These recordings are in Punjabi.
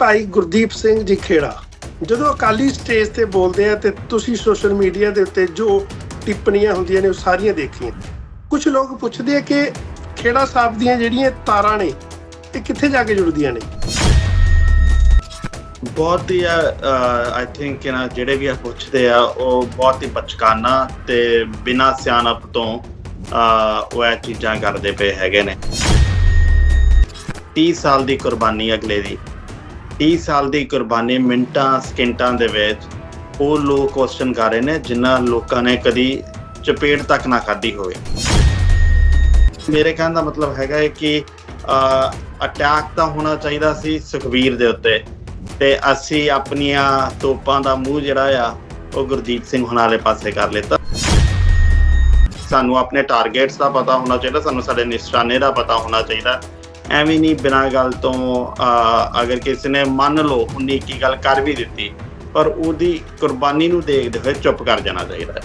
ਭਾਈ ਗੁਰਦੀਪ ਸਿੰਘ ਜੀ ਖੇੜਾ। ਜਦੋਂ ਅਕਾਲੀ ਸਟੇਜ ਤੇ ਬੋਲਦੇ ਆ ਤੇ ਤੁਸੀਂ ਸੋਸ਼ਲ ਮੀਡੀਆ ਦੇ ਉੱਤੇ ਜੋ ਟਿੱਪਣੀਆਂ ਹੁੰਦੀਆਂ ਨੇ ਉਹ ਸਾਰੀਆਂ ਦੇਖੀਆਂ। ਕੁਝ ਲੋਕ ਪੁੱਛਦੇ ਆ ਕਿ ਖੇੜਾ ਸਾਹਿਬ ਦੀਆਂ ਜਿਹੜੀਆਂ ਤਾਰਾਂ ਨੇ ਇਹ ਕਿੱਥੇ ਜਾ ਕੇ ਜੁੜਦੀਆਂ ਨੇ? ਬਹੁਤ ਹੀ ਆਈ ਥਿੰਕ ਨਾ ਜਿਹੜੇ ਵੀ ਆ ਪੁੱਛਦੇ ਆ ਉਹ ਬਹੁਤ ਹੀ ਬਚਕਾਨਾ ਤੇ ਬਿਨਾਂ ਸਿਆਣਪ ਤੋਂ ਅਹ, ਉਹ ਇਹ ਚੀਜ਼ਾਂ ਕਰਦੇ ਪਏ ਹੈਗੇ ਨੇ। 30 ਸਾਲ ਦੀ ਕੁਰਬਾਨੀ ਅਗਲੇ ਦੀ। 30 ਸਾਲ ਦੀ ਕੁਰਬਾਨੀ ਮਿੰਟਾਂ, ਸਕਿੰਟਾਂ ਦੇ ਵਿੱਚ ਉਹ ਲੋਕ ਕੁਐਸਚਨ ਕਰ ਰਹੇ ਨੇ, ਜਿਨ੍ਹਾਂ ਲੋਕਾਂ ਨੇ ਕਦੀ ਚਪੇੜ ਤੱਕ ਨਾ ਖਾਧੀ ਹੋਵੇ। ਮੇਰੇ ਕਹਿਣ ਦਾ ਮਤਲਬ ਹੈਗਾ ਹੈ ਕਿ ਅਟੈਕ ਤਾਂ ਹੋਣਾ ਚਾਹੀਦਾ ਸੀ ਸੁਖਵੀਰ ਦੇ ਉੱਤੇ ਤੇ ਅਸੀਂ ਆਪਣੀਆਂ ਤੋਪਾਂ ਦਾ ਮੂੰਹ ਜਿਹੜਾ ਆ, ਉਹ ਗੁਰਦੀਪ ਸਿੰਘ ਹੁਣਾਂ ਵਾਲੇ ਪਾਸੇ ਕਰ ਲਿੱਤਾ। ਸਾਨੂੰ ਆਪਣੇ ਟਾਰਗੇਟਸ ਦਾ ਪਤਾ ਹੋਣਾ ਚਾਹੀਦਾ, ਸਾਨੂੰ ਸਾਡੇ ਨਿਸ਼ਾਨੇ ਦਾ ਪਤਾ ਹੋਣਾ ਚਾਹੀਦਾ। ਐਵੇਂ ਨਹੀਂ ਬਿਨਾਂ ਗੱਲ ਤੋਂ ਅਗਰ ਕਿਸੇ ਨੇ ਮੰਨ ਲਓ ਉਨੀ ਕੀ ਗੱਲ ਕਰ ਵੀ ਦਿੱਤੀ, ਪਰ ਉਹਦੀ ਕੁਰਬਾਨੀ ਨੂੰ ਦੇਖਦੇ ਹੋਏ ਚੁੱਪ ਕਰ ਜਾਣਾ ਚਾਹੀਦਾ ਹੈ।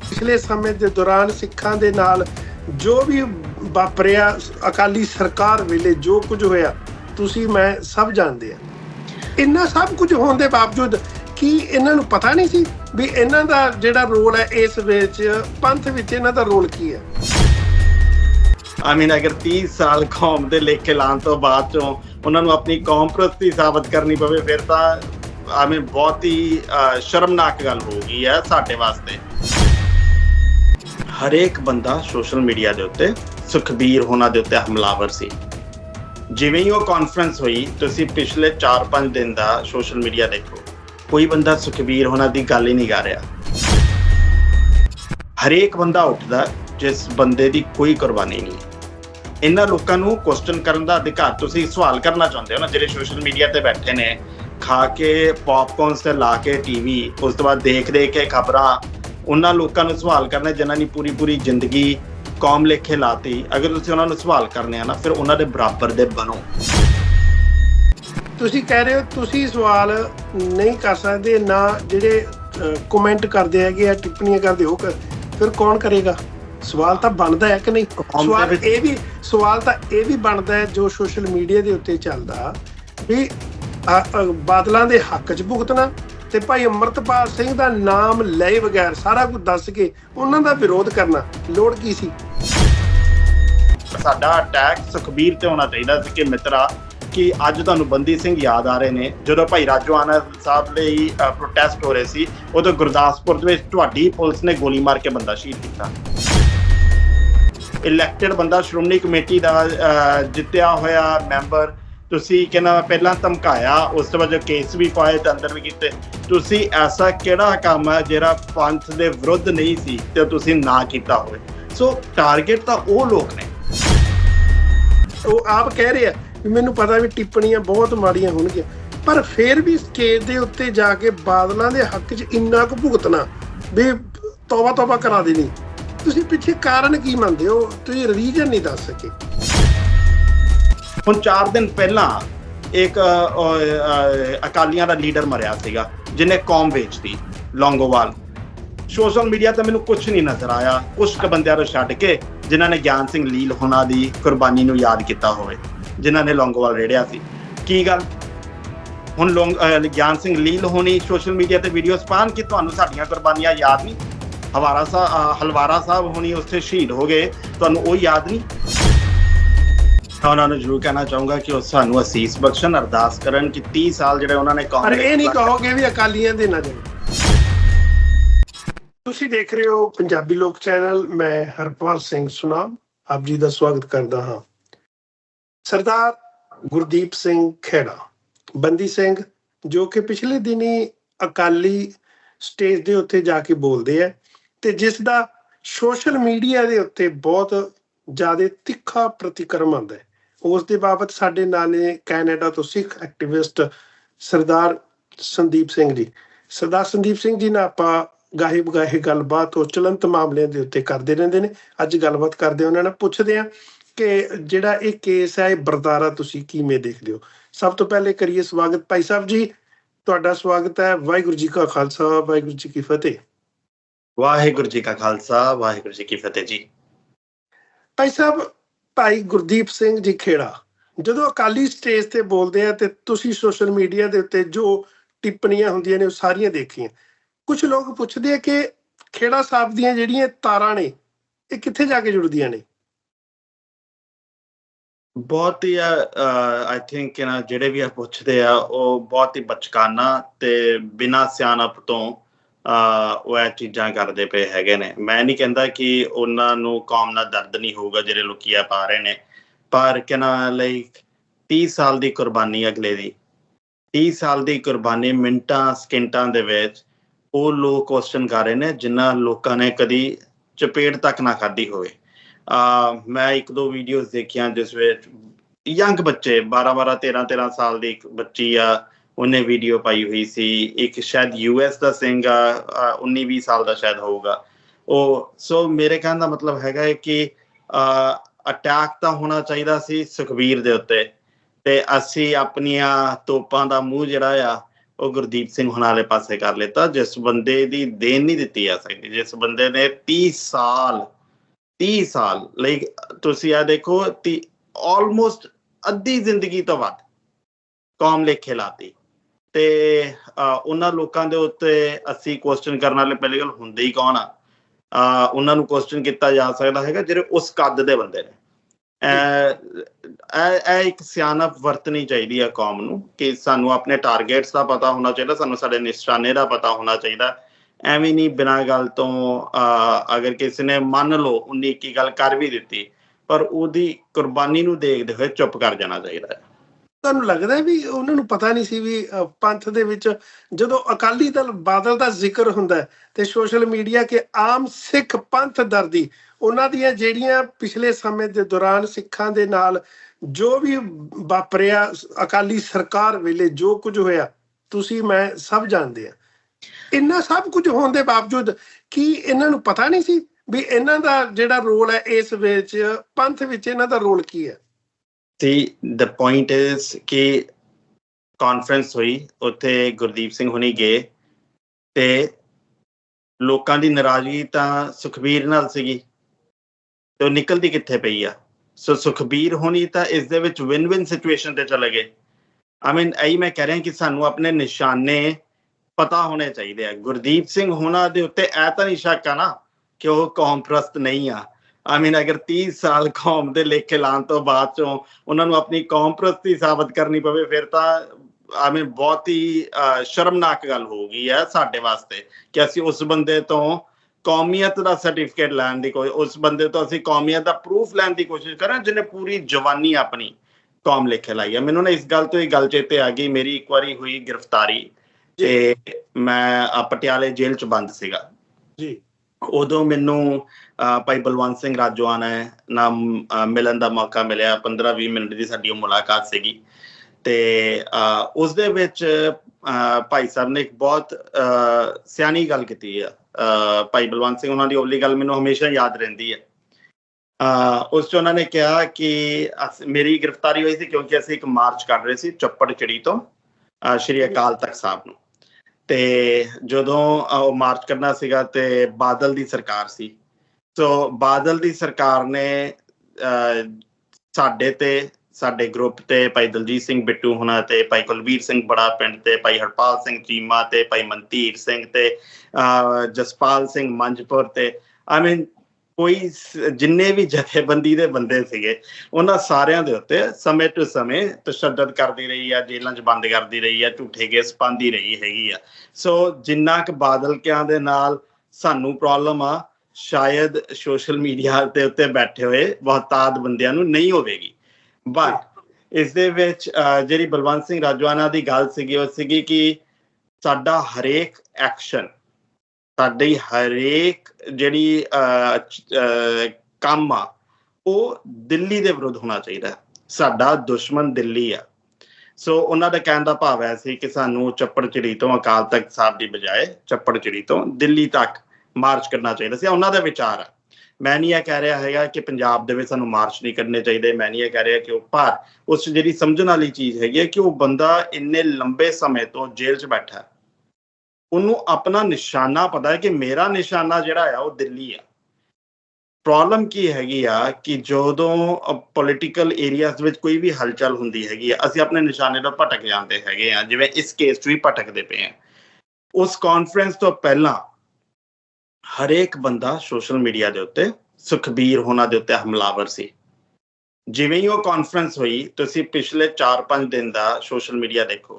ਪਿਛਲੇ ਸਮੇਂ ਦੇ ਦੌਰਾਨ ਸਿੱਖਾਂ ਦੇ ਨਾਲ ਜੋ ਵੀ ਵਾਪਰਿਆ, ਅਕਾਲੀ ਸਰਕਾਰ ਵੇਲੇ ਜੋ ਕੁਝ ਹੋਇਆ, ਤੁਸੀਂ, ਮੈਂ ਸਭ ਜਾਣਦੇ ਆ ਇੰਨਾ ਸਭ ਕੁਝ ਹੋਣ ਦੇ ਬਾਵਜੂਦ ਕੀ ਇਹਨਾਂ ਨੂੰ ਪਤਾ ਨਹੀਂ ਸੀ ਵੀ ਇਹਨਾਂ ਦਾ ਜਿਹੜਾ ਰੋਲ ਹੈ, ਇਸ ਵਿੱਚ, ਪੰਥ ਵਿੱਚ ਇਹਨਾਂ ਦਾ ਰੋਲ ਕੀ ਹੈ? ਆਈ ਅਗਰ 30 ਸਾਲ ਕੌਮ ਦੇ ਲੇਖੇ ਲਾਉਣ ਤੋਂ ਬਾਅਦ ਚੋਂ ਉਹਨਾਂ ਨੂੰ ਆਪਣੀ ਕੌਮ ਪ੍ਰਤੀ ਸਾਬਤ ਕਰਨੀ ਪਵੇ, ਫਿਰ ਤਾਂ ਆਈ ਬਹੁਤ ਹੀ ਸ਼ਰਮਨਾਕ ਗੱਲ ਹੋ ਗਈ ਹੈ ਸਾਡੇ ਵਾਸਤੇ। ਹਰੇਕ ਬੰਦਾ ਸੋਸ਼ਲ ਮੀਡੀਆ ਦੇ ਉੱਤੇ ਸੁਖਬੀਰ ਹੋਣਾ ਦੇ ਉੱਤੇ ਹਮਲਾਵਰ ਸੀ। ਜਿਵੇਂ ਹੀ ਉਹ ਕਾਨਫਰੰਸ ਹੋਈ, ਤੁਸੀਂ ਪਿਛਲੇ 4-5 ਦਿਨ ਦਾ ਸੋਸ਼ਲ ਮੀਡੀਆ ਦੇਖੋ, ਕੋਈ ਬੰਦਾ ਸੁਖਬੀਰ ਹੋਣਾ ਦੀ ਗੱਲ ਹੀ ਨਹੀਂ ਕਰ ਰਿਹਾ। ਹਰੇਕ ਬੰਦਾ ਉੱਠਦਾ, ਜਿਸ ਬੰਦੇ ਦੀ ਕੋਈ ਕੁਰਬਾਨੀ ਨਹੀਂ। ਇਹਨਾਂ ਲੋਕਾਂ ਨੂੰ ਕੁਐਸਚਨ ਕਰਨ ਦਾ ਅਧਿਕਾਰ ਤੁਸੀਂ ਸਵਾਲ ਕਰਨਾ ਚਾਹੁੰਦੇ ਹੋ ਨਾ, ਜਿਹੜੇ ਸੋਸ਼ਲ ਮੀਡੀਆ ਤੇ ਬੈਠੇ ਨੇ, ਖਾ ਕੇ ਪੌਪਕੌਰਨਸ ਤੇ ਲਾ ਕੇ ਟੀਵੀ ਉਸ ਤੋਂ ਬਾਅਦ ਦੇਖ ਦੇਖ ਕੇ ਖਬਰਾਂ, ਉਹਨਾਂ ਲੋਕਾਂ ਨੂੰ ਸਵਾਲ ਕਰਨੇ ਜਿਨ੍ਹਾਂ ਦੀ ਪੂਰੀ ਪੂਰੀ ਜ਼ਿੰਦਗੀ ਕੌਮ ਲੇਖੇ ਲਾਤੀ, ਅਗਰ ਤੁਸੀਂ ਉਹਨਾਂ ਨੂੰ ਸਵਾਲ ਕਰਨੇ ਆ ਨਾ, ਫਿਰ ਉਹਨਾਂ ਦੇ ਬਰਾਬਰ ਦੇ ਬਣੋ। ਤੁਸੀਂ ਕਹਿ ਰਹੇ ਹੋ, ਤੁਸੀਂ ਸਵਾਲ ਨਹੀਂ ਕਰ ਸਕਦੇ, ਨਾ ਜਿਹੜੇ ਕਮੈਂਟ ਕਰਦੇ ਹੈਗੇ ਆ, ਟਿੱਪਣੀਆਂ ਕਰਦੇ ਹੋ ਫਿਰ ਕੌਣ ਕਰੇਗਾ? ਸਵਾਲ ਤਾਂ ਬਣਦਾ ਹੈ ਕਿ ਨਹੀਂ? ਸਵਾਲ ਇਹ ਵੀ ਸਵਾਲ ਤਾਂ ਇਹ ਵੀ ਬਣਦਾ ਹੈ ਜੋ ਸੋਸ਼ਲ ਮੀਡੀਆ ਦੇ ਉੱਤੇ ਚੱਲਦਾ ਵੀ ਬਾਦਲਾਂ ਦੇ ਹੱਕ 'ਚ ਭੁਗਤਣਾ ਤੇ ਭਾਈ ਅਮਰਤਪਾਲ ਸਿੰਘ ਦਾ ਨਾਮ ਲਏ ਬਗੈਰ ਸਾਰਾ ਕੁਝ ਦੱਸ ਕੇ ਉਹਨਾਂ ਦਾ ਵਿਰੋਧ ਕਰਨਾ ਲੋੜ ਕੀ ਸੀ? ਸਾਡਾ ਅਟੈਕ ਸੁਖਬੀਰ ਤੇ ਹੋਣਾ ਚਾਹੀਦਾ ਸੀ ਕਿ ਮਿੱਤਰਾ ਕਿ ਅੱਜ ਤੁਹਾਨੂੰ ਬੰਦੀ ਸਿੰਘ ਯਾਦ ਆ ਰਹੇ ਨੇ। ਜਦੋਂ ਭਾਈ ਰਾਜਵਾਨਾ ਸਾਹਿਬ ਲਈ ਪ੍ਰੋਟੈਸਟ ਹੋ ਰਹੇ ਸੀ ਉਦੋਂ ਗੁਰਦਾਸਪੁਰ ਦੇ ਵਿੱਚ ਤੁਹਾਡੀ ਪੁਲਿਸ ਨੇ ਗੋਲੀ ਮਾਰ ਕੇ ਬੰਦਾ ਸ਼ਹੀਦ ਕੀਤਾ। ਇਲੈਕਟਿਡ ਬੰਦਾ, ਸ਼੍ਰੋਮਣੀ ਕਮੇਟੀ ਦਾ ਜਿੱਤਿਆ ਹੋਇਆ ਮੈਂਬਰ, ਤੁਸੀਂ ਕਹਿੰਦਾ ਪਹਿਲਾਂ ਧਮਕਾਇਆ, ਉਸ ਤੋਂ ਬਾਅਦ ਜੋ ਕੇਸ ਵੀ ਪਾਏ ਤੇ ਅੰਦਰ ਵੀ ਕੀਤੇ, ਤੁਸੀਂ ਐਸਾ ਕਿਹੜਾ ਕੰਮ ਹੈ ਜਿਹੜਾ ਪੰਥ ਦੇ ਵਿਰੁੱਧ ਨਹੀਂ ਸੀ ਤੇ ਤੁਸੀਂ ਨਾ ਕੀਤਾ ਹੋਵੇ? ਸੋ ਟਾਰਗੇਟ ਤਾਂ ਉਹ ਲੋਕ ਨੇ। ਉਹ ਆਪ ਕਹਿ ਰਹੇ ਆ ਮੈਨੂੰ ਪਤਾ ਵੀ ਟਿੱਪਣੀਆਂ ਬਹੁਤ ਮਾੜੀਆਂ ਹੋਣਗੀਆਂ, ਪਰ ਫਿਰ ਵੀ ਸਟੇਜ ਦੇ ਉੱਤੇ ਜਾ ਕੇ ਬਾਦਲਾਂ ਦੇ ਹੱਕ 'ਚ ਇੰਨਾ ਕੁ ਭੁਗਤਣਾ ਵੀ ਤੌਬਾ ਤੌਬਾ ਕਰਾ ਦੇਣੀ। ਤੁਸੀਂ ਪਿੱਛੇ ਕਾਰਨ ਕੀ ਮੰਨਦੇ ਹੋ? ਤੁਸੀਂ ਰੀਜਨ ਨਹੀਂ ਦੱਸ ਸਕੇ। ਹੁਣ 4 ਦਿਨ ਪਹਿਲਾਂ ਇੱਕ ਅਕਾਲੀਆਂ ਦਾ ਲੀਡਰ ਮਰਿਆ ਸੀਗਾ, ਜਿਹਨੇ ਕੌਮ ਵੇਚਦੀ ਲੌਂਗੋਵਾਲ। ਸੋਸ਼ਲ ਮੀਡੀਆ ਤੇ ਮੈਨੂੰ ਕੁਝ ਨਹੀਂ ਨਜ਼ਰ ਆਇਆ। ਕੁਝ ਕੁ ਬੰਦਿਆਂ ਨੂੰ ਛੱਡ ਕੇ ਜਿਨ੍ਹਾਂ ਨੇ ਗਿਆਨ ਸਿੰਘ ਲੀਲ ਹੋਣਾ ਦੀ ਕੁਰਬਾਨੀ ਨੂੰ ਯਾਦ ਕੀਤਾ ਹੋਵੇ, ਜਿਨ੍ਹਾਂ ਨੇ ਲੌਂਗੋਵਾਲ ਰੇੜਿਆ ਸੀ। ਕੀ ਗੱਲ? ਹੁਣ ਲੌਂਗ ਗਿਆਨ ਸਿੰਘ ਲੀਲ ਹੋਣੀ ਸੋਸ਼ਲ ਮੀਡੀਆ ਤੇ ਵੀਡੀਓਜ਼ ਪਾਣ ਕਿ ਤੁਹਾਨੂੰ ਸਾਡੀਆਂ ਕੁਰਬਾਨੀਆਂ ਯਾਦ ਨਹੀਂ? ਹਵਾਰਾ ਸਾਹਿਬ ਹਲਵਾਰਾ ਸਾਹਿਬ ਹੋਣੀ ਉੱਥੇ ਸ਼ਹੀਦ ਹੋ ਗਏ। ਤੁਹਾਨੂੰ ਉਹ ਯਾਦ ਨਹੀਂ? ਤਾਂ ਉਹਨਾਂ ਨੂੰ ਜ਼ਰੂਰ ਕਹਿਣਾ ਚਾਹੂੰਗਾ ਕਿ ਉਹ ਸਾਨੂੰ ਅਸੀਸ ਬਖਸ਼ਣ ਅਰਦਾਸ ਕਰਨ ਕਿ 30 ਸਾਲ ਜਿਹੜੇ ਉਹਨਾਂ ਨੇ ਪਰ ਇਹ ਨਹੀਂ ਕਹੋਗੇ ਵੀ ਅਕਾਲੀਆਂ ਦੇ ਨਜ਼ਰ ਤੁਸੀਂ ਦੇਖ ਰਹੇ ਹੋ ਪੰਜਾਬੀ ਲੋਕ ਚੈਨਲ ਮੈਂ ਹਰਪਾਲ ਸਿੰਘ ਸੁਨਾਮ ਆਪ ਜੀ ਦਾ ਸਵਾਗਤ ਕਰਦਾ ਹਾਂ। ਸਰਦਾਰ ਗੁਰਦੀਪ ਸਿੰਘ ਖੇੜਾ ਬੰਦੀ ਸਿੰਘ ਜੋ ਕਿ ਪਿਛਲੇ ਦਿਨੀ ਅਕਾਲੀ ਸਟੇਜ ਦੇ ਉੱਤੇ ਜਾ ਕੇ ਬੋਲਦੇ ਆ ਤੇ ਜਿਸ ਦਾ ਸੋਸ਼ਲ ਮੀਡੀਆ ਦੇ ਉੱਤੇ ਬਹੁਤ ਜ਼ਿਆਦਾ ਤਿੱਖਾ ਪ੍ਰਤੀਕਰਮ ਆਉਂਦਾ ਹੈ। ਉਸ ਦੇ ਬਾਬਤ ਸਾਡੇ ਨਾਲ ਨੇ ਕੈਨੇਡਾ ਤੋਂ ਸਿੱਖ ਐਕਟਿਵਿਸਟ ਸਰਦਾਰ ਸੰਦੀਪ ਸਿੰਘ ਜੀ। ਸਰਦਾਰ ਸੰਦੀਪ ਸਿੰਘ ਜੀ ਨਾਲ ਆਪਾਂ ਗਾਹੇ ਬਗਾਹੇ ਗੱਲਬਾਤ ਉਹ ਚਲੰਤ ਮਾਮਲਿਆਂ ਦੇ ਉੱਤੇ ਕਰਦੇ ਰਹਿੰਦੇ ਨੇ। ਅੱਜ ਗੱਲਬਾਤ ਕਰਦੇ ਉਹਨਾਂ ਨਾਲ ਪੁੱਛਦੇ ਆ ਕਿ ਜਿਹੜਾ ਇਹ ਕੇਸ ਹੈ, ਇਹ ਬਰਦਾਰਾ ਤੁਸੀਂ ਕਿਵੇਂ ਦੇਖਦੇ ਹੋ? ਸਭ ਤੋਂ ਪਹਿਲੇ ਕਰੀਏ ਸਵਾਗਤ। ਭਾਈ ਸਾਹਿਬ ਜੀ, ਤੁਹਾਡਾ ਸਵਾਗਤ ਹੈ। ਵਾਹਿਗੁਰੂ ਜੀ ਕਾ ਖਾਲਸਾ, ਵਾਹਿਗੁਰੂ ਜੀ ਕੀ ਫਤਿਹ। ਵਾਹਿਗੁਰੂ ਜੀ ਕਾ ਖਾਲਸਾ, ਵਾਹਿਗੁਰੂ ਜੀ ਕੀ ਫਤਿਹ ਜੀ। ਭਾਈ ਸਾਹਿਬ, ਭਾਈ ਗੁਰਦੀਪ ਸਿੰਘ ਜੀ ਖੇੜਾ, ਜਦੋਂ ਅਕਾਲੀ ਸਟੇਜ ਤੇ ਬੋਲਦੇ ਆ ਤੇ ਤੁਸੀਂ ਸੋਸ਼ਲ ਮੀਡੀਆ ਦੇ ਉੱਤੇ ਜੋ ਟਿੱਪਣੀਆਂ ਹੁੰਦੀਆਂ ਨੇ ਉਹ ਸਾਰੀਆਂ ਦੇਖੀਆਂ ਕੁਝ ਲੋਕ ਪੁੱਛਦੇ ਆ ਕਿ ਖੇੜਾ ਸਾਹਿਬ ਦੀਆਂ ਜਿਹੜੀਆਂ ਤਾਰਾਂ ਨੇ, ਇਹ ਕਿੱਥੇ ਜਾ ਕੇ ਜੁੜਦੀਆਂ ਨੇ? ਬਹੁਤ ਹੀ ਆਈ ਥਿੰਕ ਨਾ ਜਿਹੜੇ ਵੀ ਆ ਪੁੱਛਦੇ ਆ, ਉਹ ਬਹੁਤ ਹੀ ਬਚਕਾਨਾ ਤੇ ਬਿਨਾਂ ਸਿਆਣਪ ਤੋਂ ਉਹ ਇਹ ਚੀਜ਼ਾਂ ਕਰਦੇ ਪਏ ਹੈਗੇ ਨੇ। ਮੈਂ ਨਹੀਂ ਕਹਿੰਦਾ ਕਿ ਉਹਨਾਂ ਨੂੰ ਕੌਮ ਨਾਲ ਦਰਦ ਨਹੀਂ ਹੋਊਗਾ ਜਿਹੜੇ ਲੋਕੀ ਆ ਪਾ ਰਹੇ ਨੇ। ਪਰ ਕਿਨਾ ਲਈ? 30 ਸਾਲ ਦੀ ਕੁਰਬਾਨੀ ਅਗਲੇ ਦੀ। 30 ਸਾਲ ਦੀ ਕੁਰਬਾਨੀ ਮਿੰਟਾਂ, ਸਕਿੰਟਾਂ ਦੇ ਵਿੱਚ ਉਹ ਲੋਕ ਕੁਐਸਚਨ ਕਰ ਰਹੇ ਨੇ ਜਿਨ੍ਹਾਂ ਲੋਕਾਂ ਨੇ ਕਦੀ ਚਪੇੜ ਤੱਕ ਨਾ ਖਾਧੀ ਹੋਵੇ। ਆ ਮੈਂ ਇੱਕ ਦੋ ਵੀਡੀਓਜ਼ ਦੇਖੀਆਂ ਜਿਸ ਵਿੱਚ ਯੰਗ ਬੱਚੇ 12 12 13 13 ਸਾਲ ਦੀ ਇੱਕ ਬੱਚੀ ਆ ਉਹਨੇ ਵੀਡੀਓ ਪਾਈ ਹੋਈ ਸੀ। ਇੱਕ ਸ਼ਾਇਦ ਯੂਐਸ ਦਾ ਸਿੰਘ ਆ 19 20 ਸਾਲ ਦਾ ਸ਼ਾਇਦ ਹੋਊਗਾ। ਉਹ, ਸੋ ਮੇਰੇ ਕਹਿਣ ਦਾ ਮਤਲਬ ਹੈਗਾ ਹੈ ਕਿ ਅਟੈਕ ਤਾਂ ਹੋਣਾ ਚਾਹੀਦਾ ਸੀ ਸੁਖਬੀਰ ਦੇ ਉੱਤੇ। ਤੇ ਅਸੀਂ ਆਪਣੀਆਂ ਤੋਪਾਂ ਦਾ ਮੂੰਹ ਜਿਹੜਾ ਆ, ਉਹ ਗੁਰਦੀਪ ਸਿੰਘ ਹੁਣਾਂ ਵਾਲੇ ਪਾਸੇ ਕਰ ਲਿੱਤਾ। ਜਿਸ ਬੰਦੇ ਦੀ ਦੇਣ ਨਹੀਂ ਦਿੱਤੀ ਜਾ ਸਕਦੀ। ਜਿਸ ਬੰਦੇ ਨੇ 30 ਸਾਲ 30 ਸਾਲ ਲਈ, ਤੁਸੀਂ ਆ ਦੇਖੋ ਆਲਮੋਸਟ ਅੱਧੀ ਜ਼ਿੰਦਗੀ ਤੋਂ ਵੱਧ ਕੌਮ ਲੇਖੇ ਲਾਤੀ। ਤੇ ਉਹਨਾਂ ਲੋਕਾਂ ਦੇ ਉੱਤੇ ਅਸੀਂ ਕੁਐਸਚਨ ਕਰਨ ਵਾਲੇ ਪਹਿਲੀ ਗੱਲ ਹੁੰਦੇ ਹੀ ਕੌਣ ਆ? ਉਹਨਾਂ ਨੂੰ ਕੁਐਸਚਨ ਕੀਤਾ ਜਾ ਸਕਦਾ ਹੈਗਾ ਜਿਹੜੇ ਉਸ ਕੱਦ ਦੇ ਬੰਦੇ ਨੇ। ਇਹ ਇੱਕ ਸਿਆਣਪ ਵਰਤਣੀ ਚਾਹੀਦੀ ਹੈ ਕੌਮ ਨੂੰ ਕਿ ਸਾਨੂੰ ਆਪਣੇ ਟਾਰਗੇਟਸ ਦਾ ਪਤਾ ਹੋਣਾ ਚਾਹੀਦਾ, ਸਾਨੂੰ ਸਾਡੇ ਨਿਸ਼ਾਨੇ ਦਾ ਪਤਾ ਹੋਣਾ ਚਾਹੀਦਾ। ਐਵੇਂ ਨਹੀਂ ਬਿਨਾਂ ਗੱਲ ਤੋਂ ਅਗਰ ਕਿਸੇ ਨੇ ਮੰਨ ਲਓ 19 ਇੱਕੀ ਗੱਲ ਕਰ ਵੀ ਦਿੱਤੀ, ਪਰ ਉਹਦੀ ਕੁਰਬਾਨੀ ਨੂੰ ਦੇਖਦੇ ਹੋਏ ਚੁੱਪ ਕਰ ਜਾਣਾ ਚਾਹੀਦਾ। ਹੈ ਤੁਹਾਨੂੰ ਲੱਗਦਾ ਵੀ ਉਹਨਾਂ ਨੂੰ ਪਤਾ ਨਹੀਂ ਸੀ ਵੀ ਪੰਥ ਦੇ ਵਿੱਚ ਜਦੋਂ ਅਕਾਲੀ ਦਲ ਬਾਦਲ ਦਾ ਜ਼ਿਕਰ ਹੁੰਦਾ ਤੇ ਸੋਸ਼ਲ ਮੀਡੀਆ ਕੇ ਆਮ ਸਿੱਖ ਪੰਥ ਦਰਦੀ, ਉਹਨਾਂ ਦੀਆਂ ਜਿਹੜੀਆਂ ਪਿਛਲੇ ਸਮੇਂ ਦੇ ਦੌਰਾਨ ਸਿੱਖਾਂ ਦੇ ਨਾਲ ਜੋ ਵੀ ਵਾਪਰਿਆ, ਅਕਾਲੀ ਸਰਕਾਰ ਵੇਲੇ ਜੋ ਕੁਝ ਹੋਇਆ, ਤੁਸੀਂ, ਮੈਂ ਸਭ ਜਾਣਦੇ ਆ ਇੰਨਾ ਸਭ ਕੁਝ ਹੋਣ ਦੇ ਬਾਵਜੂਦ ਕੀ ਇਹਨਾਂ ਨੂੰ ਪਤਾ ਨਹੀਂ ਸੀ ਵੀ ਇਹਨਾਂ ਦਾ ਜਿਹੜਾ ਰੋਲ ਹੈ ਇਸ ਵਿੱਚ, ਪੰਥ ਵਿੱਚ ਇਹਨਾਂ ਦਾ ਰੋਲ ਕੀ ਹੈ? See, the point is ਕਿ ਕਾਨਫਰੰਸ ਹੋਈ ਉੱਥੇ ਗੁਰਦੀਪ ਸਿੰਘ ਹੁਣੀ ਗਏ ਤੇ ਲੋਕਾਂ ਦੀ ਨਾਰਾਜ਼ਗੀ ਤਾਂ ਸੁਖਬੀਰ ਨਾਲ ਸੀਗੀ ਤੇ ਉਹ ਨਿਕਲਦੀ ਕਿੱਥੇ ਪਈ ਆ? ਸੋ ਸੁਖਬੀਰ ਹੋਣੀ ਤਾਂ ਇਸ ਦੇ ਵਿੱਚ ਵਿਨ ਵਿਨ ਸਿਚੁਏਸ਼ਨ ਤੇ ਚਲੇ ਗਏ। ਆਈ ਮੀਨ ਐਈ ਮੈਂ ਕਹਿ ਰਿਹਾ ਕਿ ਸਾਨੂੰ ਆਪਣੇ ਨਿਸ਼ਾਨੇ ਪਤਾ ਹੋਣੇ ਚਾਹੀਦੇ ਆ। ਗੁਰਦੀਪ ਸਿੰਘ ਹੋਣਾ ਦੇ ਉੱਤੇ ਐ ਤਾਂ ਨਹੀਂ ਸ਼ੱਕ ਆ ਨਾ ਕਿ ਉਹ ਕੌਮ ਪ੍ਰਸਤ ਨਹੀਂ ਆ। ਆਈ ਮੀਨ ਅਗਰ 30 ਸਾਲ ਕੌਮ ਦੇ ਲੇਖੇ ਲਾਉਣ ਤੋਂ ਬਾਅਦ ਚੋਂ ਉਹਨਾਂ ਨੂੰ ਆਪਣੀ ਕੌਮ ਪ੍ਰਸਤੀ ਸਾਬਤ ਕਰਨੀ ਪਵੇ ਫਿਰ ਤਾਂ ਆਈ ਮੀਨ ਬਹੁਤ ਹੀ ਸ਼ਰਮਨਾਕ ਗੱਲ ਹੋਊਗੀ ਹੈ ਸਾਡੇ ਵਾਸਤੇ ਕਿ ਅਸੀਂ ਉਸ ਬੰਦੇ ਤੋਂ ਕੌਮੀਅਤ ਦਾ ਸਰਟੀਫਿਕੇਟ ਲੈਣ ਦੀ ਕੋਈ ਉਸ ਬੰਦੇ ਤੋਂ ਅਸੀਂ ਕੌਮੀਅਤ ਦਾ ਪ੍ਰੂਫ ਲੈਣ ਦੀ ਕੋਸ਼ਿਸ਼ ਕਰਾਂ ਜਿਹਨੇ ਪੂਰੀ ਜਵਾਨੀ ਆਪਣੀ ਕੌਮ ਲੇਖੇ ਲਾਈ ਹੈ। ਮੈਨੂੰ ਨਾ ਇਸ ਗੱਲ ਤੋਂ ਇਹ ਗੱਲ ਚੇਤੇ ਆ ਗਈ ਮੇਰੀ ਇੱਕ ਵਾਰੀ ਹੋਈ ਗ੍ਰਿਫਤਾਰੀ ਤੇ ਮੈਂ ਪਟਿਆਲੇ ਜੇਲ੍ਹ ਚ ਬੰਦ ਸੀਗਾ। ਜੀ। ਉਦੋਂ ਮੈਨੂੰ ਭਾਈ ਬਲਵੰਤ ਸਿੰਘ ਰਾਜਵਾਨਾ ਹੈ। ਨਾਮ ਮਿਲਣ ਦਾ ਮੌਕਾ ਮਿਲਿਆ। 15-20 ਮਿੰਟ ਦੀ ਸਾਡੀ ਉਹ ਮੁਲਾਕਾਤ ਸੀਗੀ। ਤੇ ਅਹ, ਉਸ ਦੇ ਵਿੱਚ ਭਾਈ ਸਾਹਿਬ ਨੇ ਇੱਕ ਬਹੁਤ ਸਿਆਣੀ ਗੱਲ ਕੀਤੀ ਹੈ ਭਾਈ ਬਲਵੰਤ ਸਿੰਘ ਉਹਨਾਂ ਦੀ ਉਹਲੀ ਗੱਲ ਮੈਨੂੰ ਹਮੇਸ਼ਾ ਯਾਦ ਰਹਿੰਦੀ ਹੈ ਅਹ, ਉਸ ਚ ਉਹਨਾਂ ਨੇ ਕਿਹਾ ਕਿ ਅਸ- ਮੇਰੀ ਗ੍ਰਿਫਤਾਰੀ ਹੋਈ ਸੀ ਕਿਉਂਕਿ ਅਸੀਂ ਇੱਕ ਮਾਰਚ ਕਰ ਰਹੇ ਸੀ ਚੱਪੜ ਚਿੜੀ ਤੋਂ ਸ਼੍ਰੀ ਅਕਾਲ ਤਖਤ ਸਾਹਿਬ ਨੂੰ। ਤੇ ਜਦੋਂ ਉਹ ਮਾਰਚ ਕਰਨਾ ਸੀਗਾ ਤੇ ਬਾਦਲ ਦੀ ਸਰਕਾਰ ਸੀ। ਸੋ ਬਾਦਲ ਦੀ ਸਰਕਾਰ ਨੇ ਅਹ, ਸਾਡੇ ਤੇ ਸਾਡੇ ਗਰੁੱਪ ਤੇ ਭਾਈ ਦਲਜੀਤ ਸਿੰਘ ਬਿੱਟੂ ਹੁਣਾਂ ਤੇ ਭਾਈ ਕੁਲਵੀਰ ਸਿੰਘ ਬੜਾ ਪਿੰਡ ਤੇ ਭਾਈ ਹਰਪਾਲ ਸਿੰਘ ਚੀਮਾ ਤੇ ਭਾਈ ਮਨਤੀਰ ਸਿੰਘ ਤੇ ਅਹ, ਜਸਪਾਲ ਸਿੰਘ ਮੰਜਪੁਰ ਤੇ ਆਈ ਮੀਨ ਕੋਈ ਜਿੰਨੇ ਵੀ ਜਥੇਬੰਦੀ ਦੇ ਬੰਦੇ ਸੀਗੇ ਉਹਨਾਂ ਸਾਰਿਆਂ ਦੇ ਉੱਤੇ ਸਮੇਂ ਟੂ ਸਮੇਂ ਤਸ਼ੱਦਦ ਕਰਦੀ ਰਹੀ ਆ ਜੇਲ੍ਹਾਂ 'ਚ ਬੰਦ ਕਰਦੀ ਰਹੀ ਆ ਝੂਠੇ ਕੇਸ ਪਾਉਂਦੀ ਰਹੀ ਹੈਗੀ ਆ। ਸੋ ਜਿੰਨਾ ਕੁ ਬਾਦਲ ਕਿਆਂ ਦੇ ਨਾਲ ਸਾਨੂੰ ਪ੍ਰੋਬਲਮ ਆ ਸ਼ਾਇਦ ਸੋਸ਼ਲ ਮੀਡੀਆ ਦੇ ਉੱਤੇ ਬੈਠੇ ਹੋਏ ਬਹੁਤਾਤ ਬੰਦਿਆਂ ਨੂੰ ਨਹੀਂ ਹੋਵੇਗੀ। ਬਟ ਇਸ ਦੇ ਵਿੱਚ ਜਿਹੜੀ ਬਲਵੰਤ ਸਿੰਘ ਰਾਜਵਾਨਾ ਦੀ ਗੱਲ ਸੀਗੀ, ਉਹ ਸੀਗੀ ਕਿ ਸਾਡਾ ਹਰੇਕ ਐਕਸ਼ਨ ਸਾਡੀ ਹਰੇਕ ਜਿਹੜੀ ਕੰਮ ਆ, ਉਹ ਦਿੱਲੀ ਦੇ ਵਿਰੁੱਧ ਹੋਣਾ ਚਾਹੀਦਾ ਸਾਡਾ ਦੁਸ਼ਮਣ ਦਿੱਲੀ ਆ। ਸੋ ਉਹਨਾਂ ਦਾ ਕਹਿਣ ਦਾ ਭਾਵ ਹੈ ਸੀ ਕਿ ਸਾਨੂੰ ਚੱਪੜ ਚਿੜੀ ਤੋਂ ਅਕਾਲ ਤਖਤ ਸਾਹਿਬ ਦੀ ਬਜਾਏ ਚੱਪੜ ਚਿੜੀ ਤੋਂ ਦਿੱਲੀ ਤੱਕ ਮਾਰਚ ਕਰਨਾ ਚਾਹੀਦਾ ਸੀ ਉਹਨਾਂ ਦਾ ਵਿਚਾਰ ਆ। ਮੈਂ ਨਹੀਂ ਇਹ ਕਹਿ ਰਿਹਾ ਹੈਗਾ ਕਿ ਪੰਜਾਬ ਦੇ ਵਿੱਚ ਸਾਨੂੰ ਮਾਰਚ ਨਹੀਂ ਕਰਨੇ ਚਾਹੀਦੇ। ਮੈਂ ਨਹੀਂ ਇਹ ਕਹਿ ਰਿਹਾ ਕਿ ਉਹ ਪਰ ਉਸ ਜਿਹੜੀ ਸਮਝਣ ਵਾਲੀ ਚੀਜ਼ ਹੈਗੀ ਹੈ ਕਿ ਉਹ ਬੰਦਾ ਇੰਨੇ ਲੰਬੇ ਸਮੇਂ ਤੋਂ ਜੇਲ੍ਹ 'ਚ ਬੈਠਾ ਹੈ। ਉਹਨੂੰ ਆਪਣਾ ਨਿਸ਼ਾਨਾ ਪਤਾ ਹੈ ਕਿ ਮੇਰਾ ਨਿਸ਼ਾਨਾ ਜਿਹੜਾ ਆ ਉਹ ਦਿੱਲੀ ਆ। ਪ੍ਰੋਬਲਮ ਕੀ ਹੈਗੀ ਆ ਕਿ ਜਦੋਂ ਪੋਲਿਟੀਕਲ ਏਰੀਆਜ਼ ਵਿੱਚ ਕੋਈ ਵੀ ਹਲਚਲ ਹੁੰਦੀ ਹੈਗੀ ਆ, ਅਸੀਂ ਆਪਣੇ ਨਿਸ਼ਾਨੇ ਤੋਂ ਭਟਕ ਜਾਂਦੇ ਹੈਗੇ ਆ, ਜਿਵੇਂ ਇਸ ਕੇਸ 'ਚ ਵੀ ਭਟਕਦੇ ਪਏ ਆ। ਉਸ ਕਾਨਫਰੰਸ ਤੋਂ ਪਹਿਲਾਂ ਹਰੇਕ ਬੰਦਾ ਸੋਸ਼ਲ ਮੀਡੀਆ ਦੇ ਉੱਤੇ ਸੁਖਬੀਰ ਹੋਣਾ ਦੇ ਉੱਤੇ ਹਮਲਾਵਰ ਸੀ। ਜਿਵੇਂ ਹੀ ਉਹ ਕਾਨਫਰੰਸ ਹੋਈ, ਤੁਸੀਂ ਪਿਛਲੇ 4-5 ਦਿਨ ਦਾ ਸੋਸ਼ਲ ਮੀਡੀਆ ਦੇਖੋ,